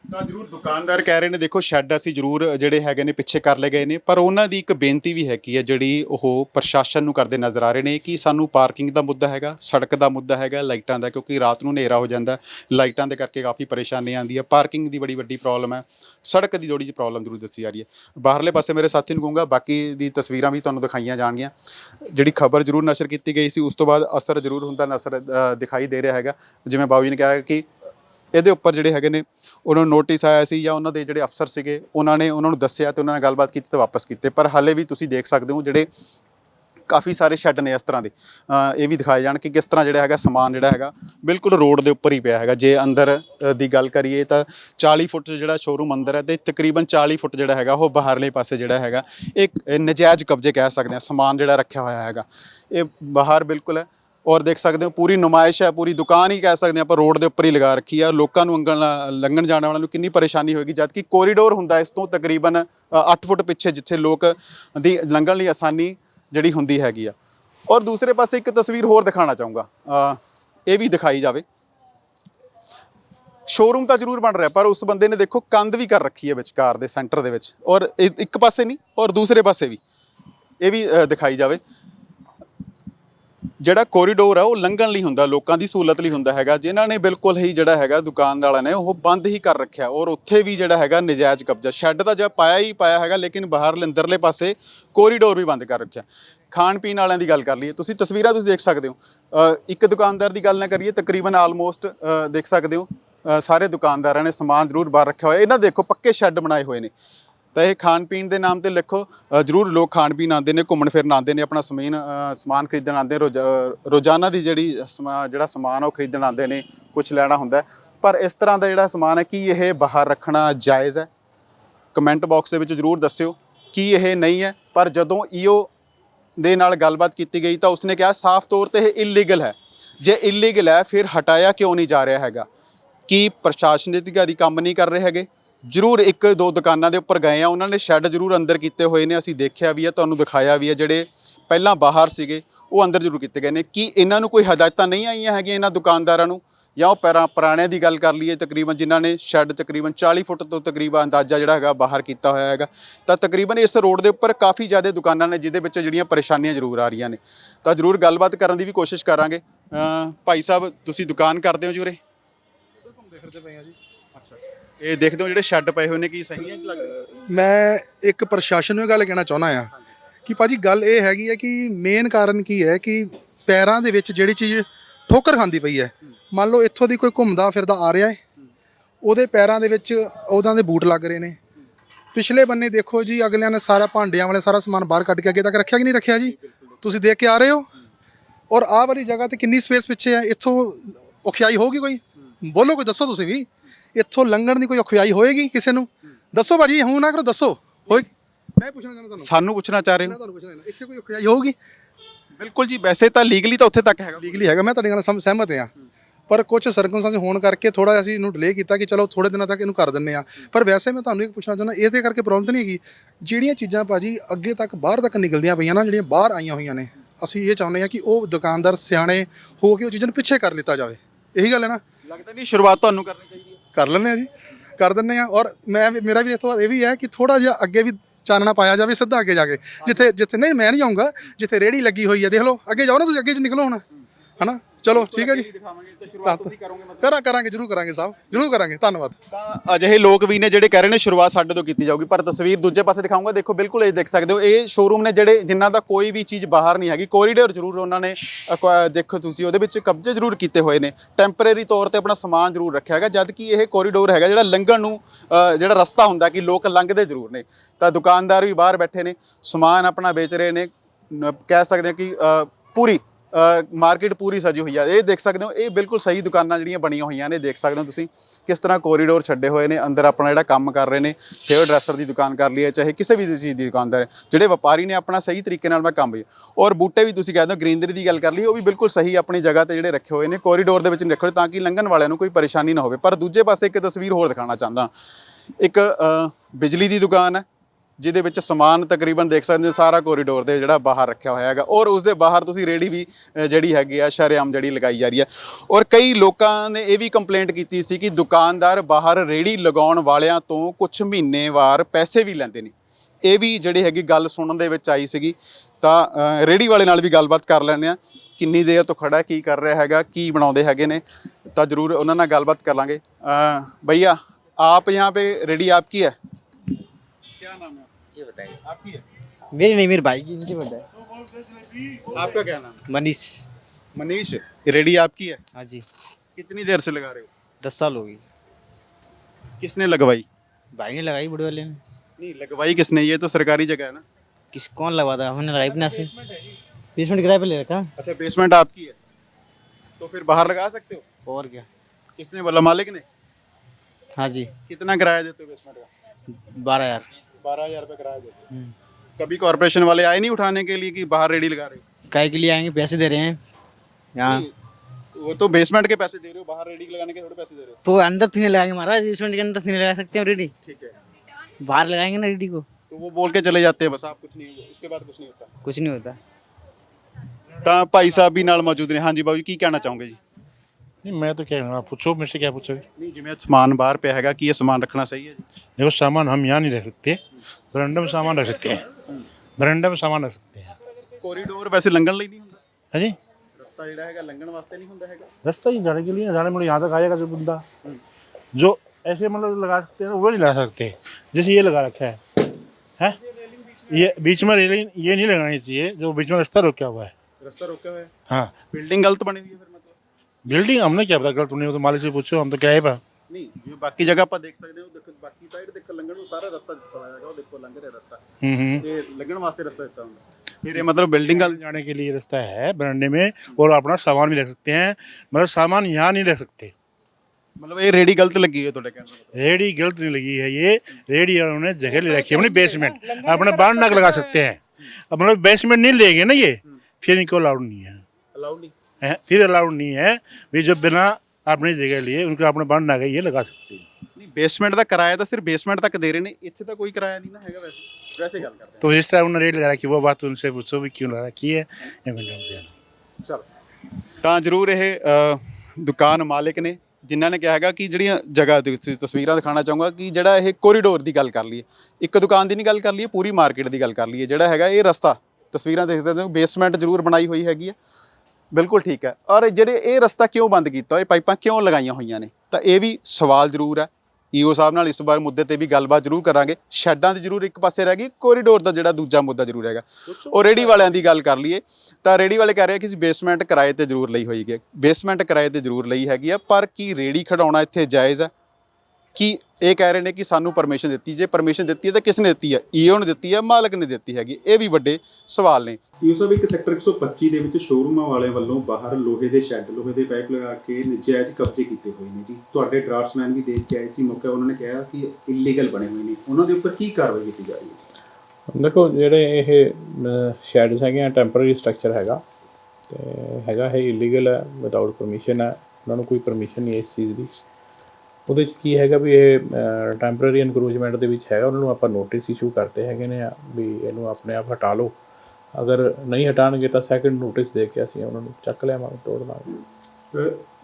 ਤਾਂ ਜਰੂਰ ਦੁਕਾਨਦਾਰ ਕਹਿ ਰਹੇ ਨੇ, ਦੇਖੋ ਸ਼ੈੱਡ ਅਸੀਂ ਜਰੂਰ ਜਿਹੜੇ ਹੈਗੇ ਨੇ ਪਿੱਛੇ ਕਰ ਲਏ ਗਏ ਨੇ, ਪਰ ਉਹਨਾਂ ਦੀ ਇੱਕ ਬੇਨਤੀ ਵੀ ਹੈਗੀ ਹੈ, ਜਿਹੜੀ ਉਹ ਪ੍ਰਸ਼ਾਸਨ ਨੂੰ ਕਰਦੇ ਨਜ਼ਰ ਆ ਰਹੇ ਨੇ ਕਿ ਸਾਨੂੰ ਪਾਰਕਿੰਗ ਦਾ ਮੁੱਦਾ ਹੈਗਾ, ਸੜਕ ਦਾ ਮੁੱਦਾ ਹੈਗਾ, ਲਾਈਟਾਂ ਦਾ, ਕਿਉਂਕਿ ਰਾਤ ਨੂੰ ਹਨੇਰਾ ਹੋ ਜਾਂਦਾ ਲਾਈਟਾਂ ਦੇ ਕਰਕੇ ਕਾਫੀ ਪਰੇਸ਼ਾਨੀ ਆਉਂਦੀ ਹੈ, ਪਾਰਕਿੰਗ ਦੀ ਬੜੀ ਵੱਡੀ ਪ੍ਰੋਬਲਮ ਹੈ, ਸੜਕ ਦੀ ਥੋੜੀ ਜਿਹੀ ਪ੍ਰੋਬਲਮ ਜ਼ਰੂਰ ਦੱਸੀ ਜਾ ਰਹੀ ਹੈ। ਬਾਹਰਲੇ ਪਾਸੇ ਮੇਰੇ ਸਾਥੀ ਨੂੰ ਕਹੂੰਗਾ, ਬਾਕੀ ਦੀ ਤਸਵੀਰਾਂ ਵੀ ਤੁਹਾਨੂੰ ਦਿਖਾਈਆਂ ਜਾਣਗੀਆਂ, ਜਿਹੜੀ ਖਬਰ ਜ਼ਰੂਰ ਨਸ਼ਰ ਕੀਤੀ ਗਈ ਸੀ, ਉਸ ਤੋਂ ਬਾਅਦ ਅਸਰ ਜ਼ਰੂਰ ਹੁੰਦਾ ਨਸਰ ਦਿਖਾਈ ਦੇ ਰਿਹਾ ਹੈਗਾ, ਜਿਵੇਂ ਬਾਬੂ ਜੀ ਨੇ ਕਿਹਾ ਕਿ ਇਹਦੇ ਉੱਪਰ ਜਿਹੜੇ ਹੈਗੇ ਨੇ, ਉਹਨਾਂ ਨੂੰ ਨੋਟਿਸ ਆਇਆ ਸੀ ਜਾਂ ਉਹਨਾਂ ਦੇ ਜਿਹੜੇ ਅਫਸਰ ਸੀਗੇ, ਉਹਨਾਂ ਨੇ ਉਹਨਾਂ ਨੂੰ ਦੱਸਿਆ ਤੇ ਉਹਨਾਂ ਨਾਲ ਗੱਲਬਾਤ ਕੀਤੀ ਤੇ ਵਾਪਸ ਕੀਤੇ। ਪਰ ਹਾਲੇ ਵੀ ਤੁਸੀਂ ਦੇਖ ਸਕਦੇ ਹੋ ਜਿਹੜੇ ਕਾਫੀ ਸਾਰੇ ਸ਼ੈੱਡ ਨੇ ਇਸ ਤਰ੍ਹਾਂ ਦੇ। ਇਹ ਵੀ ਦਿਖਾਏ ਜਾਣ ਕਿ ਕਿਸ ਤਰ੍ਹਾਂ ਜਿਹੜਾ ਹੈਗਾ ਸਮਾਨ ਜਿਹੜਾ ਹੈਗਾ ਬਿਲਕੁਲ ਰੋਡ ਦੇ ਉੱਪਰ ਹੀ ਪਿਆ ਹੈਗਾ। ਜੇ ਅੰਦਰ ਦੀ ਗੱਲ ਕਰੀਏ ਤਾਂ 40 ਫੁੱਟ ਜਿਹੜਾ ਸ਼ੋਰੂਮ ਅੰਦਰ ਹੈ ਤੇ ਤਕਰੀਬਨ 40 ਫੁੱਟ ਜਿਹੜਾ ਹੈਗਾ ਉਹ ਬਾਹਰਲੇ ਪਾਸੇ ਜਿਹੜਾ ਹੈਗਾ ਇੱਕ ਨਜਾਇਜ਼ ਕਬਜ਼ੇ ਕਹਿ ਸਕਦੇ ਹਾਂ, ਸਮਾਨ ਜਿਹੜਾ ਰੱਖਿਆ ਹੋਇਆ ਹੈਗਾ। ਇਹ ਬਾਹਰ ਬਿਲਕੁਲ ਹੈ ਔਰ ਦੇਖ ਸਕਦੇ ਹੋ ਪੂਰੀ ਨੁਮਾਇਸ਼ ਹੈ, ਪੂਰੀ ਦੁਕਾਨ ਹੀ ਕਹਿ ਸਕਦੇ ਹਾਂ ਆਪਾਂ ਰੋਡ ਦੇ ਉੱਪਰ ਹੀ ਲਗਾ ਰੱਖੀ ਆ। ਲੋਕਾਂ ਨੂੰ ਅੰਗਣ ਲੰਘਣ ਜਾਣ ਵਾਲਿਆਂ ਨੂੰ ਕਿੰਨੀ ਪਰੇਸ਼ਾਨੀ ਹੋਏਗੀ ਜਦ ਕਿ ਕੋਰੀਡੋਰ ਹੁੰਦਾ ਇਸ ਤੋਂ ਤਕਰੀਬਨ 8 ਫੁੱਟ ਪਿੱਛੇ ਜਿੱਥੇ ਲੋਕ ਦੀ ਲੰਘਣ ਲਈ ਆਸਾਨੀ ਜਿਹੜੀ ਹੁੰਦੀ ਹੈਗੀ ਆ। ਔਰ ਦੂਸਰੇ ਪਾਸੇ ਇੱਕ ਤਸਵੀਰ ਹੋਰ ਦਿਖਾਣਾ ਚਾਹੂੰਗਾ। ਇਹ ਵੀ ਦਿਖਾਈ ਜਾਵੇ। ਸ਼ੋਰੂਮ ਤਾਂ ਜ਼ਰੂਰ ਬਣ ਰਿਹਾ, ਪਰ ਉਸ ਬੰਦੇ ਨੇ ਦੇਖੋ ਕੰਧ ਵੀ ਕਰ ਰੱਖੀ ਹੈ ਵਿਚਕਾਰ ਦੇ ਸੈਂਟਰ ਦੇ ਵਿੱਚ। ਔਰ ਇਹ- ਇੱਕ ਪਾਸੇ ਨਹੀਂ, ਔਰ ਦੂਸਰੇ ਪਾਸੇ ਵੀ। ਇਹ ਵੀ ਦਿਖਾਈ ਜਾਵੇ। ਜਿਹੜਾ ਕੋਰੀਡੋਰ ਹੈ ਉਹ ਲੰਘਣ ਲਈ ਹੁੰਦਾ, ਲੋਕਾਂ ਦੀ ਸਹੂਲਤ ਲਈ ਹੁੰਦਾ ਹੈਗਾ। ਜਿਨ੍ਹਾਂ ਨੇ ਬਿਲਕੁਲ ਹੀ ਜਿਹੜਾ ਹੈਗਾ ਦੁਕਾਨ ਵਾਲਿਆਂ ਨੇ ਉਹ ਬੰਦ ਹੀ ਕਰ ਰੱਖਿਆ। ਔਰ ਉੱਥੇ ਵੀ ਜਿਹੜਾ ਹੈਗਾ, ਨਜਾਇਜ਼ ਕਬਜ਼ਾ। ਸ਼ੈੱਡ ਤਾਂ ਜਿਹਾ ਪਾਇਆ ਹੀ ਪਾਇਆ ਹੈਗਾ, ਲੇਕਿਨ ਬਾਹਰ ਅੰਦਰਲੇ ਪਾਸੇ ਕੋਰੀਡੋਰ ਵੀ ਬੰਦ ਕਰ ਰੱਖਿਆ। ਖਾਣ ਪੀਣ ਵਾਲਿਆਂ ਦੀ ਗੱਲ ਕਰ ਲਈਏ। ਤੁਸੀਂ ਤਸਵੀਰਾਂ ਤੁਸੀਂ ਦੇਖ ਸਕਦੇ ਹੋ। ਇੱਕ ਦੁਕਾਨਦਾਰ ਦੀ ਗੱਲ ਨਾ ਕਰੀਏ, ਤਕਰੀਬਨ ਆਲਮੋਸਟ ਦੇਖ ਸਕਦੇ ਹੋ। ਸਾਰੇ ਦੁਕਾਨਦਾਰਾਂ ਨੇ ਸਮਾਨ ਜ਼ਰੂਰ ਬਾਹਰ ਰੱਖਿਆ ਹੋਇਆ। ਇਹਨਾਂ ਦੇਖੋ, ਪੱਕੇ ਸ਼ੈੱਡ ਬਣਾਏ ਹੋਏ ਨੇ। ਤਾਂ ਇਹ ਖਾਣ ਪੀਣ ਦੇ ਨਾਮ ਤੇ ਲਿਖੋ। ਜ਼ਰੂਰ ਲੋਕ ਖਾਣ ਪੀਣ ਆਉਂਦੇ ਨੇ, ਘੁੰਮਣ ਫਿਰਨ ਆਉਂਦੇ ਨੇ, ਆਪਣਾ ਸਮੀਨ ਸਮਾਨ ਖਰੀਦਣ ਆਉਂਦੇ, ਰੋਜ਼- ਰੋਜ਼ਾਨਾ ਦੀ ਜਿਹੜੀ ਸਮਾ- ਜਿਹੜਾ ਸਮਾਨ ਉਹ ਖਰੀਦਣ ਆਉਂਦੇ ਨੇ ਕੁਝ ਲੈਣਾ ਹੁੰਦਾ ਪਰ ਇਸ ਤਰ੍ਹਾਂ ਦਾ ਜਿਹੜਾ ਸਮਾਨ ਹੈ, ਕੀ ਇਹ ਬਾਹਰ ਰੱਖਣਾ ਜਾਇਜ਼ ਹੈ? ਕਮੈਂਟ ਬਾਕਸ ਦੇ ਵਿੱਚ ਜ਼ਰੂਰ ਦੱਸਿਓ, ਕੀ ਇਹ ਨਹੀਂ ਹੈ? ਪਰ ਜਦੋਂ ਈਓ ਦੇ ਨਾਲ ਗੱਲਬਾਤ ਕੀਤੀ ਗਈ ਤਾਂ ਉਸਨੇ ਕਿਹਾ, ਸਾਫ਼ ਤੌਰ ਤੇ ਇਹ ਇਲੀਗਲ ਹੈ। ਜੇ ਇਲੀਗਲ ਹੈ, ਫਿਰ ਹਟਾਇਆ ਕਿਉਂ ਨਹੀਂ ਜਾ ਰਿਹਾ ਹੈਗਾ? ਕੀ ਪ੍ਰਸ਼ਾਸਨ ਦੇ ਅਧਿਕਾਰੀ ਕੰਮ ਨਹੀਂ ਕਰ ਰਹੇ ਹੈਗੇ? ਜ਼ਰੂਰ ਇੱਕ ਦੋ ਦੁਕਾਨਾਂ ਦੇ ਉੱਪਰ ਗਏ ਆ। ਉਹਨਾਂ ਨੇ ਸ਼ੈੱਡ ਜ਼ਰੂਰ ਅੰਦਰ ਕੀਤੇ ਹੋਏ ਨੇ। ਅਸੀਂ ਦੇਖਿਆ ਵੀ ਹੈ ਤੁਹਾਨੂੰ ਦਿਖਾਇਆ ਵੀ ਹੈ ਜਿਹੜੇ ਪਹਿਲਾਂ ਬਾਹਰ ਸੀਗੇ, ਉਹ ਅੰਦਰ ਜ਼ਰੂਰ ਕੀਤੇ ਗਏ ਨੇ। ਕੀ ਇਹਨਾਂ ਨੂੰ ਕੋਈ ਹਦਾਇਤਾਂ ਨਹੀਂ ਆਈਆਂ ਹੈਗੀਆਂ ਇਹਨਾਂ ਦੁਕਾਨਦਾਰਾਂ ਨੂੰ? ਜਾਂ ਉਹ ਪਹਿਰਾਂ ਪੁਰਾਣਿਆਂ ਦੀ ਗੱਲ ਕਰ ਲਈਏ, ਤਕਰੀਬਨ ਜਿਨ੍ਹਾਂ ਨੇ ਸ਼ੈੱਡ ਤਕਰੀਬਨ 40 ਫੁੱਟ ਤੋਂ ਤਕਰੀਬਨ ਅੰਦਾਜ਼ਾ ਜਿਹੜਾ ਹੈਗਾ, ਬਾਹਰ ਕੀਤਾ ਹੋਇਆ ਹੈਗਾ। ਤਾਂ ਤਕਰੀਬਨ ਇਸ ਰੋਡ ਦੇ ਉੱਪਰ ਕਾਫੀ ਜ਼ਿਆਦਾ ਦੁਕਾਨਾਂ ਨੇ, ਜਿਹਦੇ ਵਿੱਚ ਜਿਹੜੀਆਂ ਪਰੇਸ਼ਾਨੀਆਂ ਜ਼ਰੂਰ ਆ ਰਹੀਆਂ ਨੇ। ਤਾਂ ਜ਼ਰੂਰ ਗੱਲਬਾਤ ਕਰਨ ਦੀ ਵੀ ਕੋਸ਼ਿਸ਼ ਕਰਾਂਗੇ। ਭਾਈ ਸਾਹਿਬ, ਤੁਸੀਂ ਦੁਕਾਨ ਕਰਦੇ ਹੋ ਜੀ ਉਰੇ? ਦੇਖਦੇ ਪਏ ਆ ਜੀ। ਇਹ ਦੇਖਦੇ ਹੋ ਜਿਹੜੇ ਸ਼ੈੱਡ ਪਏ ਹੋਏ ਨੇ ਕੀ ਸਹੀ ਹੈ ਕਿ ਲੱਗਦਾ ਮੈਂ ਇੱਕ ਪ੍ਰਸ਼ਾਸਨ ਨੂੰ ਇਹ ਗੱਲ ਕਹਿਣਾ ਚਾਹੁੰਦਾ ਆ ਕਿ ਭਾਜੀ ਗੱਲ ਇਹ ਹੈਗੀ ਹੈ ਕਿ ਮੇਨ ਕਾਰਨ ਕੀ ਹੈ ਕਿ ਪੈਰਾਂ ਦੇ ਵਿੱਚ ਜਿਹੜੀ ਚੀਜ਼ ਠੋਕਰ ਖਾਂਦੀ ਪਈ ਹੈ, ਮੰਨ ਲਓ ਇੱਥੋਂ ਦੀ ਕੋਈ ਘੁੰਮਦਾ ਫਿਰਦਾ ਆ ਰਿਹਾ ਹੈ, ਉਹਦੇ ਪੈਰਾਂ ਦੇ ਵਿੱਚ ਉਹਦਾਂ ਦੇ ਬੂਟ ਲੱਗ ਰਹੇ ਨੇ। ਪਿਛਲੇ ਬੰਨੇ ਦੇਖੋ ਜੀ, ਅਗਲਿਆਂ ਨੇ ਸਾਰਾ ਭਾਂਡਿਆਂ ਵਾਲੇ ਸਾਰਾ ਸਮਾਨ ਬਾਹਰ ਕੱਢ ਕੇ ਅੱਗੇ ਤੱਕ ਰੱਖਿਆ ਕਿ ਨਹੀਂ ਰੱਖਿਆ ਜੀ? ਤੁਸੀਂ ਦੇਖ ਕੇ ਆ ਰਹੇ ਹੋ? ਔਰ ਆਹ ਵਾਲੀ ਜਗ੍ਹਾ ਤੇ ਕਿੰਨੀ ਸਪੇਸ ਪਿੱਛੇ ਹੈ? ਇੱਥੋਂ ਔਖਿਆਈ ਹੋਊਗੀ ਕੋਈ? ਬੋਲੋ ਕੋਈ, ਦੱਸੋ ਤੁਸੀਂ ਵੀ। ਇੱਥੋਂ ਲੰਘਣ ਦੀ ਕੋਈ ਔਖਿਆਈ ਹੋਏਗੀ ਕਿਸੇ ਨੂੰ? ਦੱਸੋ ਭਾਜੀ ਹੁਣ ਨਾ ਕਰੋ ਦੱਸੋ। ਹੋਏ ਮੈਂ ਪੁੱਛਣਾ ਚਾਹੁੰਦਾ ਤੁਹਾਨੂੰ। ਸਾਨੂੰ ਪੁੱਛਣਾ ਚਾਹ ਰਹੇ ਮੈਂ ਹੋ ਤੁਹਾਨੂੰ ਪੁੱਛਣਾ ਇੱਥੇ ਕੋਈ ਔਖਿਆਈ ਹੋਊਗੀ? ਬਿਲਕੁਲ ਜੀ ਵੈਸੇ ਤਾਂ ਲੀਗਲੀ ਤਾਂ ਉੱਥੇ ਤੱਕ ਹੈਗਾ ਲੀਗਲੀ ਹੈਗਾ ਮੈਂ ਤੁਹਾਡੀ ਨਾਲ ਸਹਿਮਤ ਹਾਂ। ਪਰ ਕੁਝ ਸਰਕਮਸਟੈਂਸ ਹੋਣ ਕਰਕੇ ਥੋੜਾ ਅਸੀਂ ਇਹਨੂੰ ਡਿਲੇ ਕੀਤਾ ਕਿ ਚਲੋ ਥੋੜੇ ਦਿਨਾਂ ਤੱਕ ਇਹਨੂੰ ਕਰ ਦਿੰਨੇ ਆ ਪਰ ਵੈਸੇ ਮੈਂ ਤੁਹਾਨੂੰ ਇੱਕ ਪੁੱਛਣਾ ਚਾਹੁੰਦਾ ਇਹਦੇ ਕਰਕੇ ਪ੍ਰੋਬਲਮ ਤਾਂ ਨਹੀਂ ਹੈਗੀ। ਜਿਹੜੀਆਂ ਚੀਜ਼ਾਂ ਭਾਜੀ ਅੱਗੇ ਤੱਕ ਬਾਹਰ ਤੱਕ ਨਿਕਲਦੀਆਂ ਪਈਆਂ ਨਾ ਜਿਹੜੀਆਂ ਬਾਹਰ ਆਈਆਂ ਹੋਈਆਂ ਨੇ ਅਸੀਂ ਇਹ ਚਾਹੁੰਦੇ ਆ ਕਿ ਉਹ ਦੁਕਾਨਦਾਰ ਸਿਆਣੇ ਹੋ ਕੇ ਉਹ ਚੀਜ਼ਾਂ ਨੂੰ ਪਿੱਛੇ ਕਰ ਲਿੱਤਾ ਜਾਵੇ। ਇਹੀ ਗੱਲ ਹੈ ਨਾ? ਲੱਗਦਾ ਨਹੀਂ ਸ਼ੁਰੂਆਤ ਤੁਹਾਨੂੰ ਕਰਨੀ ਚਾਹੀਦੀ। ਕਰ ਲੈਂਦੇ ਆ ਜੀ, ਕਰ ਦਿੰਨੇ ਆ। ਔਰ ਮੈਂ ਵੀ- ਮੇਰਾ ਵੀ ਇਸ ਤੋਂ ਬਾਅਦ ਇਹ ਵੀ ਹੈ ਕਿ ਥੋੜਾ ਜਿਹਾ ਅੱਗੇ ਵੀ ਚਾਨਣਾ ਪਾਇਆ ਜਾਵੇ, ਸਿੱਧਾ ਅੱਗੇ ਜਾ ਕੇ। ਜਿੱਥੇ ਜਿੱਥੇ, ਨਹੀਂ, ਮੈਂ ਨਹੀਂ ਜਾਊਂਗਾ ਜਿੱਥੇ ਰੇੜੀ ਲੱਗੀ ਹੋਈ ਹੈ, ਦੇਖ ਲਓ, ਅੱਗੇ ਜਾਓ ਨਾ ਤੁਸੀਂ, ਅੱਗੇ 'ਚ ਨਿਕਲੋ ਹੁਣ, ਹਨਾ? ਚਲੋ ਠੀਕ ਹੈ ਜੀ। ਦਿਖਾਵਾਂਗੇ ਤੇ ਸ਼ੁਰੂਆਤ ਤੁਸੀਂ ਕਰੋਗੇ ਮਤਲਬ। ਕਰਾਂ ਕਰਾਂਗੇ ਜਰੂਰ ਕਰਾਂਗੇ ਸਾਹਿਬ ਜਰੂਰ ਕਰਾਂਗੇ ਧੰਨਵਾਦ। ਤਾਂ ਅਜਿਹੇ ਲੋਕ ਵੀ ਨੇ ਜਿਹੜੇ ਕਹਿ ਰਹੇ ਨੇ ਸ਼ੁਰੂਆਤ ਸਾਡੇ ਤੋਂ ਕੀਤੀ ਜਾਊਗੀ ਪਰ ਤਸਵੀਰ ਦੂਜੇ ਪਾਸੇ ਦਿਖਾਊਂਗਾ ਦੇਖੋ ਬਿਲਕੁਲ ਇਹ ਦੇਖ ਸਕਦੇ ਹੋ ਇਹ ਸ਼ੋਰੂਮ ਨੇ ਜਿਹੜੇ ਜਿਨ੍ਹਾਂ ਦਾ ਕੋਈ ਵੀ ਚੀਜ਼ ਬਾਹਰ ਨਹੀਂ ਹੈਗੀ ਕੋਰੀਡੋਰ ਜ਼ਰੂਰ ਉਹਨਾਂ ਨੇ ਦੇਖੋ ਤੁਸੀਂ ਉਹਦੇ ਵਿੱਚ ਕਬਜ਼ੇ ਜ਼ਰੂਰ ਕੀਤੇ ਹੋਏ ਨੇ ਟੈਂਪਰੇਰੀ ਤੌਰ ਤੇ ਆਪਣਾ ਸਮਾਨ ਜ਼ਰੂਰ ਰੱਖਿਆ ਹੈਗਾ ਜਦ ਕਿ ਇਹ ਕੋਰੀਡੋਰ ਹੈਗਾ ਜਿਹੜਾ ਲੰਘਣ ਨੂੰ ਅ, ਜਿਹੜਾ ਰਸਤਾ ਹੁੰਦਾ ਕਿ ਲੋਕ ਲੰਘਦੇ ਜ਼ਰੂਰ ਨੇ ਤਾਂ ਦੁਕਾਨਦਾਰ ਵੀ ਬਾਹਰ ਬੈਠੇ ਨੇ ਸਮਾਨ ਆਪਣਾ ਵੇਚ ਰਹੇ ਨੇ ਨ- ਕਹਿ ਸਕਦੇ ਹਾਂ ਕਿ ਅ, ਪੂਰੀ ਮਾਰਕੀਟ ਪੂਰੀ ਸਜੀ ਹੋਈ ਆ। ਇਹ ਦੇਖ ਸਕਦੇ ਹੋ, ਇਹ ਬਿਲਕੁਲ ਸਹੀ ਦੁਕਾਨਾਂ ਜਿਹੜੀਆਂ ਬਣੀਆਂ ਹੋਈਆਂ ਨੇ, ਦੇਖ ਸਕਦੇ ਹੋ ਤੁਸੀਂ ਕਿਸ ਤਰ੍ਹਾਂ ਕੋਰੀਡੋਰ ਛੱਡੇ ਹੋਏ ਨੇ, ਅੰਦਰ ਆਪਣਾ ਜਿਹੜਾ ਕੰਮ ਕਰ ਰਹੇ ਨੇ ਹੇਅਰ ਡਰੈਸਰ ਦੀ ਦੁਕਾਨ ਕਰ ਲਈ ਹੈ ਚਾਹੇ ਕਿਸੇ ਵੀ ਚੀਜ਼ ਦੀ ਦੁਕਾਨਦਾਰ ਜਿਹੜੇ ਵਪਾਰੀ ਨੇ ਆਪਣਾ ਸਹੀ ਤਰੀਕੇ ਨਾਲ ਮੈਂ ਕੰਮ ਵੀ ਔਰ ਬੂਟੇ ਵੀ ਤੁਸੀਂ ਕਹਿੰਦੇ ਹੋ ਗ੍ਰੀਨਰੀ ਦੀ ਗੱਲ ਕਰ ਲਈ ਉਹ ਵੀ ਬਿਲਕੁਲ ਸਹੀ ਆਪਣੀ ਜਗ੍ਹਾ ਤੇ ਜਿਹੜੇ ਰੱਖੇ ਹੋਏ ਨੇ ਕੋਰੀਡੋਰ ਦੇ ਵਿੱਚ ਨਹੀਂ ਰੱਖੋ ਤਾਂ ਕਿ ਲੰਘਣ ਵਾਲਿਆਂ ਨੂੰ ਕੋਈ ਪਰੇਸ਼ਾਨੀ ਨਾ ਹੋਵੇ। ਪਰ ਦੂਜੇ ਪਾਸੇ ਇੱਕ ਤਸਵੀਰ ਹੋਰ ਦਿਖਾਉਣਾ ਚਾਹੁੰਦਾ। ਇੱਕ ਬਿਜਲੀ ਦੀ ਦੁਕਾਨ ਹੈ। ਜਿਹਦੇ ਵਿੱਚ ਸਮਾਨ ਤਕਰੀਬਨ ਦੇਖ ਸਕਦੇ ਹੋ, ਸਾਰਾ ਕੋਰੀਡੋਰ ਦੇ ਜਿਹੜਾ ਬਾਹਰ ਰੱਖਿਆ ਹੋਇਆ ਹੈਗਾ। ਔਰ ਉਸ ਦੇ ਬਾਹਰ ਤੁਸੀਂ ਰੇੜੀ ਵੀ ਜਿਹੜੀ ਹੈਗੀ ਆ, ਸ਼ਰੇਆਮ ਜਿਹੜੀ ਲਗਾਈ ਜਾ ਰਹੀ ਹੈ। ਔਰ ਕਈ ਲੋਕਾਂ ਨੇ ਇਹ ਵੀ ਕੰਪਲੇਂਟ ਕੀਤੀ ਸੀ ਕਿ ਦੁਕਾਨਦਾਰ ਬਾਹਰ ਰੇੜੀ ਲਗਾਉਣ ਵਾਲਿਆਂ ਤੋਂ ਕੁਝ ਮਹੀਨੇਵਾਰ ਪੈਸੇ ਵੀ ਲੈਂਦੇ ਨੇ। ਇਹ ਵੀ ਜਿਹੜੀ ਹੈਗੀ ਗੱਲ ਸੁਣਨ ਦੇ ਵਿੱਚ ਆਈ ਸੀਗੀ। ਤਾਂ ਰੇੜੀ ਵਾਲੇ ਨਾਲ ਵੀ ਗੱਲਬਾਤ ਕਰ ਲੈਣੇ ਆ ਕਿੰਨੀ ਦੇਰ ਤੋਂ ਖੜਾ ਕੀ ਕਰ ਰਿਹਾ ਹੈਗਾ, ਕੀ ਬਣਾਉਂਦੇ ਹੈਗੇ ਨੇ, ਤਾਂ ਜਰੂਰ ਉਹਨਾਂ ਨਾਲ ਗੱਲਬਾਤ ਕਰ ਲਾਂਗੇ। ਬਈਆ ਆਪ ਯਹਾਂ ਪੇ ਰੇੜੀ ਆਪਕੀ ਹੈ? ਕੀ ਨਾਮ ਹੈ है बताइए। आपकी है? मेरी नहीं मेरे भाई की इनसे बताए आपका क्या नाम? मनीष। मनीष रेडी आपकी है? हाँ जी। कितनी देर से लगा रहे हो? दस साल हो गई किसने लगवाई? भाई ने लगाई बड़े वाले ने। नहीं लगवाई किसने? ये तो सरकारी जगह है ना। किस कौन लगवाता है? हमने लगाई अपने से। बीस मिनट किराए पे ले रखा। अच्छा बेसमेंट आपकी है। तो फिर बाहर लगा सकते हो? और क्या। किसने बोला? मालिक ने? हाँ जी। कितना किराया देते हो बेसमेंट का? बारह यार बारह हजार रुपये किराया देते हो हम्म। कभी कॉर्पोरेशन वाले आए नहीं उठाने के लिए कि बाहर रेडी लगा रहे हो काय के लिए आएंगे पैसे दे रहे हैं यहाँ वो तो बेसमेंट के पैसे दे रहे हो बाहर रेडी लगाने के थोड़े पैसे दे रहे हो तो अंदर थी नहीं लगाएंगे महाराज बीस मिनट के अंदर थी नहीं लगा सकते हैं रेडी ठीक है बाहर लगाएंगे ना रेडी को तो वो बोल के चले जाते हैं बस आप कुछ नहीं उसके बाद कुछ नहीं होता कुछ नहीं होता ਤਾਂ ਭਾਈ ਸਾਹਿਬ ਵੀ ਨਾਲ ਮੌਜੂਦ ਨੇ ਹਾਂਜੀ ਬਾਬੂ ਜੀ ਕੀ ਕਹਿਣਾ ਚਾਹੋਗੇ ਜੀ नहीं मैं तो क्या आप पूछो मेरे से क्या पूछोगे ਨਹੀਂ ਜਿਵੇਂ ਸਮਾਨ ਬਾਹਰ ਪਿਆ ਹੈਗਾ ਕੀ ਇਹ ਸਮਾਨ ਰੱਖਣਾ ਸਹੀ ਹੈ ਜੀ देखो सामान हम यहाँ नहीं रख सकते बरंडा में सामान रख सकते हैं बरंडा में सामान रख सकते हैं ਕੋਰੀਡੋਰ ਵੈਸੇ ਲੰਘਣ ਲਈ ਨਹੀਂ ਹੁੰਦਾ हाँ जी ਰਸਤਾ ਜਿਹੜਾ ਹੈਗਾ ਲੰਘਣ ਵਾਸਤੇ ਨਹੀਂ ਹੁੰਦਾ ਹੈਗਾ रास्ता ही जाने के लिए जाने मतलब यहाँ तक आएगा जो बंदा जो ऐसे मतलब लगा सकते हैं वो नहीं लगा सकते जैसे ये लगा रखा है हैं ये बीच में रेलिंग ये नहीं लगानी चाहिए जो बीच में रास्ता रोका हुआ है ਰਸਤਾ ਰੋਕਿਆ ਹੋਇਆ हाँ ਬਿਲਡਿੰਗ ਗਲਤ ਬਣੀ ਹੋਈ ਹੈ ਫਿਰ ਮਤਲਬ बिल्डिंग हमने क्या पता गलत नहीं हो तो मालिक से पूछो हम तो गायब है ਨਹੀਂ ਜਿਵੇਂ ਬਾਕੀ ਜਗ੍ਹਾ ਆਪਾਂ ਦੇਖ ਸਕਦੇ ਹੋ ਦੇਖੋ ਬਾਕੀ ਸਾਈਡ ਦੇਖੋ ਲੰਘਣ ਨੂੰ ਸਾਰਾ ਰਸਤਾ ਦਿੱਤਾ ਹੋਇਆ ਹੈਗਾ ਉਹ ਦੇਖੋ ਲੰਘ ਰਿਹਾ ਰਸਤਾ हम्म, हम्म। ਤੇ ਲੰਘਣ ਵਾਸਤੇ ਰਸਤਾ ਦਿੱਤਾ ਹੁੰਦਾ ਫਿਰ ਇਹ ਮਤਲਬ ਬਿਲਡਿੰਗ ਵੱਲ जाने के लिए रास्ता है बरामदे में और अपना सामान भी रख सकते हैं मगर सामान यहाँ नहीं रख सकते ਮਤਲਬ ਇਹ ਰੇੜੀ ਗਲਤ ਲੱਗੀ ਹੋਈ ਤੁਹਾਡੇ ਕਹਿਣ ਦਾ ਮਤਲਬ। रेडी गलत नहीं लगी है ये रेडी और उन्होंने जगह ले रखी है अपने बेसमेंट अपने बाढ़ नाक लगा सकते हैं अब मतलब बेसमेंट नहीं लेंगे ना ये फिर इनको अलाउड नहीं है अलाउड ਨਹੀਂ फिर अलाउड नहीं है भी जो बिना अपनी जगह लिए उनको अपना बाढ़ नाक ये लगा सकते हैं ਨਹੀਂ ਬੇਸਮੈਂਟ ਦਾ ਕਿਰਾਇਆ ਤਾਂ ਸਿਰਫ ਬੇਸਮੈਂਟ ਤੱਕ ਦੇ ਰਹੇ ਨੇ ਇੱਥੇ ਤਾਂ ਕੋਈ ਕਿਰਾਇਆ ਨਹੀਂ ਨਾ ਹੈਗਾ ਵੈਸੇ ਵੈਸੇ ਗੱਲ ਕਰਦੇ तो जिस तरह उन्होंने रेट लगा रखी वो बात उनसे पूछो भी क्यों लगा रखी है या मैं जवाब देना ਹਾਂ ਚਲੋ ਤਾਂ ਜ਼ਰੂਰ ਇਹ ਅ, ਦੁਕਾਨ ਮਾਲਕ ਨੇ ਜਿਨ੍ਹਾਂ ਨੇ ਕਿਹਾ ਹੈਗਾ ਕਿ ਜਿਹੜੀਆਂ ਜਗ੍ਹਾ ਦੀ ਤੁਸੀਂ ਤਸਵੀਰਾਂ ਦਿਖਾਣਾ ਚਾਹੂੰਗਾ ਕਿ ਜਿਹੜਾ ਇਹ ਕੋਰੀਡੋਰ ਦੀ ਗੱਲ ਕਰ ਲਈਏ ਇੱਕ ਦੁਕਾਨ ਦੀ ਨਹੀਂ ਗੱਲ ਕਰ ਲਈਏ ਪੂਰੀ ਮਾਰਕੀਟ ਦੀ ਗੱਲ ਕਰ ਲਈਏ ਜਿਹੜਾ ਹੈਗਾ ਇਹ ਰਸਤਾ ਤਸਵੀਰਾਂ ਦੇਖ ਸਕਦੇ ਹੋ ਬੇਸਮੈਂਟ ਜ਼ਰੂਰ ਬਣਾਈ ਹੋਈ ਹੈਗੀ ਹੈ ਬਿਲਕੁਲ ਠੀਕ ਹੈ। ਔਰ ਜਿਹੜੇ ਇਹ ਰਸਤਾ ਕਿਉਂ ਬੰਦ ਕੀਤਾ ਇਹ ਪਾਈਪਾਂ ਕਿਉਂ ਲਗਾਈਆਂ ਹੋਈਆਂ ਨੇ? ਤਾਂ ਇਹ ਵੀ ਸਵਾਲ ਜ਼ਰੂਰ ਹੈ। ਈਓ ਸਾਹਿਬ ਨਾਲ ਇਸ ਵਾਰ ਮੁੱਦੇ ਤੇ ਵੀ ਗੱਲਬਾਤ ਜ਼ਰੂਰ ਕਰਾਂਗੇ। ਸ਼ੈੱਡਾਂ ਦੀ ਜ਼ਰੂਰ ਇੱਕ ਪਾਸੇ ਰਹਿ ਗਈ ਕੋਰੀਡੋਰ ਦਾ ਜਿਹੜਾ ਦੂਜਾ ਮੁੱਦਾ ਜ਼ਰੂਰ ਹੈਗਾ। ਉਹ ਰੇੜੀ ਵਾਲਿਆਂ ਦੀ ਗੱਲ ਕਰ ਲਈਏ। ਤਾਂ ਰੇੜੀ ਵਾਲੇ ਕਹਿ ਰਹੇ ਕਿ ਬੇਸਮੈਂਟ ਕਿਰਾਏ ਤੇ ਜ਼ਰੂਰ ਲਈ ਹੋਈ ਹੈ। ਬੇਸਮੈਂਟ ਕਿਰਾਏ ਤੇ ਜ਼ਰੂਰ ਲਈ ਹੈਗੀ ਆ ਪਰ ਕੀ ਰੇੜੀ ਖੜਾਉਣਾ ਇੱਥੇ ਜਾਇਜ਼ ਹੈ? ਕਿ ਇਹ ਕਹਿ ਰਹੇ ਨੇ ਕਿ ਸਾਨੂੰ ਪਰਮਿਸ਼ਨ ਦਿੱਤੀ। ਜੇ ਪਰਮਿਸ਼ਨ ਦਿੱਤੀ ਹੈ ਤਾਂ ਕਿਸ ਨੇ ਦਿੱਤੀ ਹੈ? ਈਓ ਨੇ ਦਿੱਤੀ ਹੈ ਮਾਲਕ ਨੇ ਦਿੱਤੀ ਹੈਗੀ। ਇਹ ਵੀ ਵੱਡੇ ਸਵਾਲ ਨੇ। ਈਓ ਸਾਹਿਬ ਇੱਕ ਸੈਕਟਰ 125 ਦੇ ਵਿੱਚ ਸ਼ੋਰੂਮਾਂ ਵਾਲਿਆਂ ਵੱਲੋਂ ਬਾਹਰ ਲੋਹੇ ਦੇ ਸ਼ੈੱਡ ਲੋਹੇ ਦੇ ਪਾਈਪ ਲਗਾ ਕੇ ਨਜਾਇਜ਼ ਕਬਜ਼ੇ ਕੀਤੇ ਹੋਏ ਨੇ ਜੀ। ਤੁਹਾਡੇ ਡਰਾਫਟਸਮੈਨ ਵੀ ਦੇਖ ਕੇ ਆਏ ਸੀ ਮੌਕੇ ਉਹਨਾਂ ਨੇ ਕਿਹਾ ਕਿ ਇਲੀਗਲ ਬਣੇ ਹੋਏ ਨੇ। ਉਹਨਾਂ ਦੇ ਉੱਪਰ ਕੀ ਕਾਰਵਾਈ ਕੀਤੀ ਜਾ ਰਹੀ ਹੈ? ਦੇਖੋ ਜਿਹੜੇ ਇਹ ਸ਼ੈਡਸ ਹੈਗੇ ਆ ਟੈਂਪਰੇਰੀ ਸਟਰਕਚਰ ਹੈਗਾ ਤੇ ਹੈਗਾ ਇਹ ਇਲੀਗਲ ਹੈ ਵਿਦਆਊਟ ਪਰਮਿਸ਼ਨ ਹੈ। ਉਹਨਾਂ ਨੂੰ ਕੋਈ ਪਰਮਿਸ਼ਨ ਨਹੀਂ ਇਸ ਚੀਜ਼ ਦੀ। ਉਹਦੇ ਚ ਕੀ ਹੈਗਾ ਵੀ ਇਹ ਟੈਂਪਰੇਰੀ ਇਨਕਰੋਚਮੈਂਟ ਦੇ ਵਿੱਚ ਹੈਗਾ, ਉਹਨਾਂ ਨੂੰ ਆਪਾਂ ਨੋਟਿਸ ਇਸ਼ੂ ਕਰਤੇ ਹੈਗੇ ਨੇ ਆ, ਵੀ ਇਹਨੂੰ ਆਪਣੇ ਆਪ ਹਟਾ ਲਓ। ਅਗਰ ਨਹੀਂ ਹਟਾਣਗੇ ਤਾਂ ਸੈਕੰਡ ਨੋਟਿਸ ਦੇ ਕੇ ਅਸੀਂ ਉਹਨਾਂ ਨੂੰ ਚੱਕ ਲਿਆਵਾਂਗੇ, ਤੋੜ ਦਾਂਗੇ।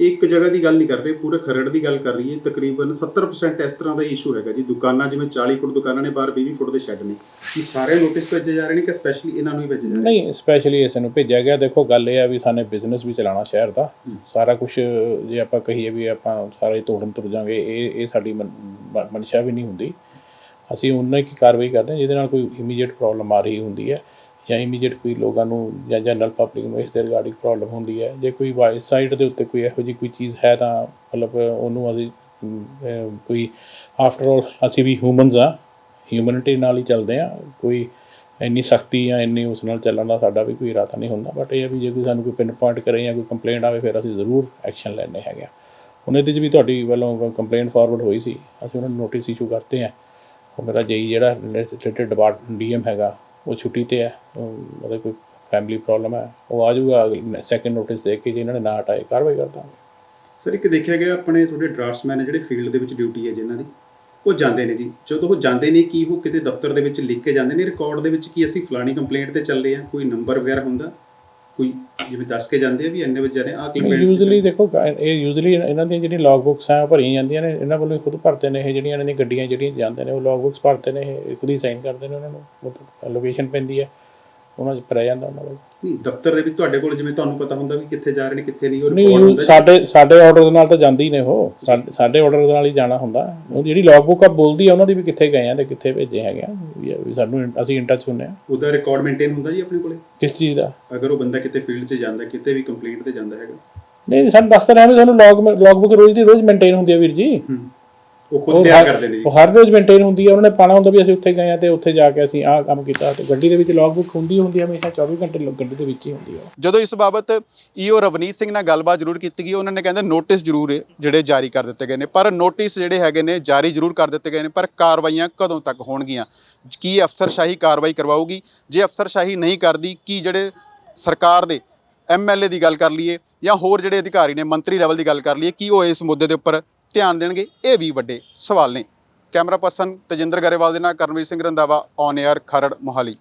ਇੱਕ ਜਗ੍ਹਾ ਦੀ ਗੱਲ ਨਹੀਂ ਕਰ ਰਹੇ ਪੂਰੇ ਖਰੜ ਦੀ ਗੱਲ ਕਰ ਰਹੀ ਹੈ ਤਕਰੀਬਨ 70% ਇਸ ਤਰ੍ਹਾਂ ਦਾ ਇਸ਼ੂ ਹੈਗਾ ਜੀ। ਦੁਕਾਨਾਂ ਜਿਵੇਂ 40 ਫੁੱਟ ਦੁਕਾਨਾਂ ਨੇ ਬਾਹਰ 20 ਫੁੱਟ ਦੇ ਸ਼ੈੱਡ ਨੇ। ਕੀ ਸਾਰੇ ਨੋਟਿਸ ਭੇਜੇ ਜਾ ਰਹੇ ਨੇ ਕਿ ਸਪੈਸ਼ਲੀ ਇਹਨਾਂ ਨੂੰ ਹੀ ਭੇਜੇ ਜਾ ਰਹੇ ਨਹੀਂ ਸਪੈਸ਼ਲੀ ਇਸ ਨੂੰ ਭੇਜਿਆ ਗਿਆ। ਦੇਖੋ ਗੱਲ ਇਹ ਆ ਵੀ ਸਾਨੇ ਬਿਜ਼ਨਸ ਵੀ ਚਲਾਉਣਾ ਸ਼ਹਿਰ ਦਾ। ਸਾਰਾ ਕੁਝ ਜੇ ਆਪਾਂ ਕਹੀਏ ਵੀ ਆਪਾਂ ਸਾਰਾ ਤੋੜਨ ਤੁਰ ਜਾਾਂਗੇ ਇਹ ਇਹ ਸਾਡੀ ਮਨਸ਼ਾ ਵੀ ਨਹੀਂ ਹੁੰਦੀ। ਅਸੀਂ ਉਹਨਾਂ ਕੀ ਕਾਰਵਾਈ ਕਰਦੇ ਹਾਂ ਜਿਹਦੇ ਨਾਲ ਕੋਈ ਇਮੀਡੀਏਟ ਪ੍ਰੋਬਲਮ ਆ ਰਹੀ ਹੁੰਦੀ ਹੈ। ਜਾਂ ਇਮੀਡੀਏਟ ਕੋਈ ਲੋਕਾਂ ਨੂੰ ਜਾਂ ਜਨਰਲ ਪਬਲਿਕ ਨੂੰ ਇਸ ਦੇ ਰਿਗਾਰਡਿੰਗ ਪ੍ਰੋਬਲਮ ਹੁੰਦੀ ਹੈ। ਜੇ ਕੋਈ ਵਾਈ ਦੇ ਉੱਤੇ ਕੋਈ ਇਹੋ ਜਿਹੀ ਕੋਈ ਚੀਜ਼ ਹੈ ਤਾਂ ਮਤਲਬ ਉਹਨੂੰ ਅਸੀਂ ਕੋਈ ਆਫਟਰ ਆਲ ਅਸੀਂ ਵੀ ਹਿਊਮਨਸ ਆ ਹਿਊਮਨਿਟੀ ਨਾਲ ਹੀ ਚੱਲਦੇ ਆ ਕੋਈ ਇੰਨੀ ਸਖਤੀ ਜਾਂ ਇੰਨੀ ਉਸ ਨਾਲ ਚੱਲਣ ਦਾ ਸਾਡਾ ਵੀ ਕੋਈ ਇਰਾਦਾ ਨਹੀਂ ਹੁੰਦਾ। ਬਟ ਇਹ ਹੈ ਵੀ ਜੇ ਕੋਈ ਸਾਨੂੰ ਕੋਈ ਪਿੰਨ ਪੁਆਇੰਟ ਕਰੇ ਜਾਂ ਕੋਈ ਕੰਪਲੇਂਟ ਆਵੇ, ਫਿਰ ਅਸੀਂ ਜ਼ਰੂਰ ਐਕਸ਼ਨ ਲੈਣੇ ਹੈਗੇ ਆ ਉਹਨਾਂ ਦੇ 'ਚ ਵੀ ਤੁਹਾਡੀ ਵੱਲੋਂ ਕੰਪਲੇਂਟ ਫਾਰਵਰਡ ਹੋਈ ਸੀ। ਅਸੀਂ ਉਹਨਾਂ ਨੂੰ ਨੋਟਿਸ ਇਸ਼ੂ ਕਰਤੇ ਆ। ਉਹ ਮੇਰਾ ਜਈ ਜਿਹੜਾ ਰਿਲੇਟਡ ਡਿਪਾਰਟਮੈਂਟ ਡੀਐਮ ਹੈਗਾ ਉਹ ਛੁੱਟੀ ਤੇ ਹੈ, ਉਹ ਮਤਲਬ ਕੋਈ ਫੈਮਿਲੀ ਪ੍ਰੋਬਲਮ ਹੈ, ਉਹ ਆ ਜਾਊਗਾ ਸੈਕੰਡ ਨੋਟਿਸ ਦੇ ਕੇ ਜੇ ਇਹਨਾਂ ਨੇ ਨਾ ਹਟਾਏ, ਕਾਰਵਾਈ ਕਰਦਾ ਸਰ, ਇੱਕ ਦੇਖਿਆ ਗਿਆ ਆਪਣੇ ਤੁਹਾਡੇ ਡਰਾਫਟਸਮੈਨ ਨੇ ਜਿਹੜੇ ਫੀਲਡ ਦੇ ਵਿੱਚ ਡਿਊਟੀ ਹੈ ਜਿਨ੍ਹਾਂ ਦੀ, ਉਹ ਜਾਂਦੇ ਨੇ ਜੀ। ਜਦੋਂ ਉਹ ਜਾਂਦੇ ਨੇ ਕੀ, ਉਹ ਕਿਤੇ ਦਫ਼ਤਰ ਦੇ ਵਿੱਚ ਲਿਖ ਕੇ ਜਾਂਦੇ ਨੇ ਰਿਕਾਰਡ ਦੇ ਵਿੱਚ ਕੀ ਅਸੀਂ ਫਲਾਣੀ ਕੰਪਲੇਂਟ ਤੇ ਚੱਲੇ ਆ ਕੋਈ ਨੰਬਰ ਵਗੈਰਾ ਹੁੰਦਾ? ਕੋਈ ਜਿਵੇਂ ਦੱਸ ਕੇ ਜਾਂਦੇ ਆ ਵੀ ਇੰਨੇ ਵਜੇ ਜਾਣੇ ਆ ਕੰਪਲੇਂਟ ਯੂਜ਼ਲੀ ਦੇਖੋ ਇਹ ਯੂਜ਼ਲੀ ਇਹਨਾਂ ਦੀਆਂ ਜਿਹੜੀਆਂ ਲੌਗ ਬੁੱਕਸ ਆ ਭਰੀਆਂ ਜਾਂਦੀਆਂ ਨੇ ਇਹਨਾਂ ਵੱਲੋਂ ਖੁਦ ਭਰਦੇ ਨੇ ਇਹ ਜਿਹੜੀਆਂ ਇਹਨਾਂ ਦੀਆਂ ਗੱਡੀਆਂ ਜਿਹੜੀਆਂ ਜਾਂਦੇ ਨੇ ਉਹ ਲੌਗ ਬੁੱਕਸ ਭਰਦੇ ਨੇ ਇਹ ਖੁਦ ਹੀ ਸਾਈਨ ਕਰਦੇ ਨੇ ਉਹਨਾਂ ਨੂੰ ਲੋਕੇਸ਼ਨ ਪੈਂਦੀ ਹੈ। ਉਹਨਾਂ 'ਚ ਭਰਿਆ ਜਾਂਦਾ ਉਹਨਾਂ ਦਾ। ਨਹੀਂ ਦਫ਼ਤਰ ਦੇ ਵਿੱਚ ਤੁਹਾਡੇ ਕੋਲ ਜਿਵੇਂ ਤੁਹਾਨੂੰ ਪਤਾ ਹੁੰਦਾ ਵੀ ਕਿੱਥੇ ਜਾ ਰਹੇ ਨੇ ਕਿੱਥੇ ਨਹੀਂ ਉਹ ਨਹੀਂ ਹੁੰਦਾ ਜੀ। ਸਾਡੇ ਸਾਡੇ ਆਰਡਰ ਦੇ ਨਾਲ ਤਾਂ ਜਾਂਦੀ ਹੀ ਨੇ ਉਹ। ਸਾਡੇ- ਸਾਡੇ ਆਰਡਰ ਦੇ ਨਾਲ ਹੀ ਜਾਣਾ ਹੁੰਦਾ। ਉਹ ਜਿਹੜੀ ਲੌਗ ਬੁੱਕ ਆ ਬੋਲਦੀ ਆ ਉਹਨਾਂ ਦੀ ਵੀ ਕਿੱਥੇ ਗਏ ਆ ਤੇ ਕਿੱਥੇ ਭੇਜੇ ਹੈਗੇ ਆ। ਵੀ ਵੀ ਸਾਨੂੰ ਅਸੀਂ ਇਨ ਟੱਚ ਹੁੰਨੇ ਆ। ਉਹਦਾ ਰਿਕਾਰਡ ਮੇਨਟੇਨ ਹੁੰਦਾ ਜੀ ਆਪਣੇ ਕੋਲੇ? ਕਿਸ ਚੀਜ਼ ਦਾ? ਅਗਰ ਉਹ ਬੰਦਾ ਕਿਤੇ ਫੀਲਡ 'ਚ ਜਾਂਦਾ ਕਿਤੇ ਵੀ ਕੰਪਲੇਂਟ ਤੇ ਜਾਂਦਾ ਹੈਗਾ। ਨਹੀਂ ਸਾਨੂੰ ਦੱਸਦਾ ਰਿਹਾ ਵੀ ਸਾਨੂੰ ਲੌਗ ਲੌਗ ਬੁੱਕ ਰੋਜ਼ ਦੀ ਰੋਜ਼ ਮੇਨਟੇਨ ਹੁੰਦੀ ਆ ਵੀਰ ਜੀ। ਉਹ ਖੁਦ ਤਿਆਰ ਕਰਦੇ ਨੇ ਜੀ। ਉਹ ਹਰ ਰੋਜ਼ ਮੇਨਟੇਨ ਹੁੰਦੀ ਆ ਉਹਨਾਂ ਨੇ ਪਾਣਾ ਹੁੰਦਾ ਵੀ ਅਸੀਂ ਉੱਥੇ ਗਏ ਆ ਤੇ ਉੱਥੇ ਜਾ ਕੇ ਅਸੀਂ ਆਹ ਕੰਮ ਕੀਤਾ ਤੇ ਗੱਡੀ ਦੇ ਵਿੱਚ ਲੌਗ ਬੁੱਕ ਹੁੰਦੀ ਹੁੰਦੀ ਆ ਹਮੇਸ਼ਾ 24 ਘੰਟੇ ਲੋ- ਗੱਡੀ ਦੇ ਵਿੱਚ ਹੀ ਹੁੰਦੀ ਆ। ਜਦੋਂ ਇਸ ਬਾਬਤ ਈਓ ਰਵਨੀਤ ਸਿੰਘ ਨਾਲ ਗੱਲਬਾਤ ਜ਼ਰੂਰ ਕੀਤੀ ਗਈ ਉਹਨਾਂ ਨੇ ਕਹਿੰਦੇ ਨੋਟਿਸ ਜ਼ਰੂਰ ਹੈ ਜਿਹੜੇ ਜਾਰੀ ਕਰ ਦਿੱਤੇ ਗਏ ਨੇ ਪਰ ਨੋਟਿਸ ਜਿਹੜੇ ਹੈਗੇ ਨੇ ਜਾਰੀ ਜ਼ਰੂਰ ਕਰ ਦਿੱਤੇ ਗਏ ਨੇ ਪਰ ਕਾਰਵਾਈਆਂ ਕਦੋਂ ਤੱਕ ਹੋਣਗੀਆਂ? ਕੀ ਅਫਸਰਸ਼ਾਹੀ ਕਾਰਵਾਈ ਕਰਵਾਊਗੀ? ਜੇ ਅਫਸਰਸ਼ਾਹੀ ਨਹੀਂ ਕਰਦੀ ਕੀ ਜਿਹੜੇ ਸਰਕਾਰ ਦੇ ਐਮਐਲਏ ਦੀ ਗੱਲ ਕਰ ਲਈਏ ਜਾਂ ਹੋਰ ਜਿਹੜੇ ਅਧਿਕਾਰੀ ਨੇ ਮੰਤਰੀ ਲੈਵਲ ਦੀ ਗੱਲ ਕਰ ਲਈਏ ਕੀ ਉਹ ਇਸ ਮੁੱਦੇ ਦੇ ਉੱਪਰ ਧਿਆਨ ਦੇਣਗੇ, ਇਹ ਵੀ ਵੱਡੇ ਸਵਾਲ ਨੇ। ਕੈਮਰਾ ਪਰਸਨ ਤਜਿੰਦਰ ਗਰੇਵਾਲ ਦੇ ਨਾਲ ਕਰਨਵੀਰ ਸਿੰਘ ਰੰਧਾਵਾ ਔਨ 에ਅਰ ਖਰੜ, ਮੋਹਾਲੀ।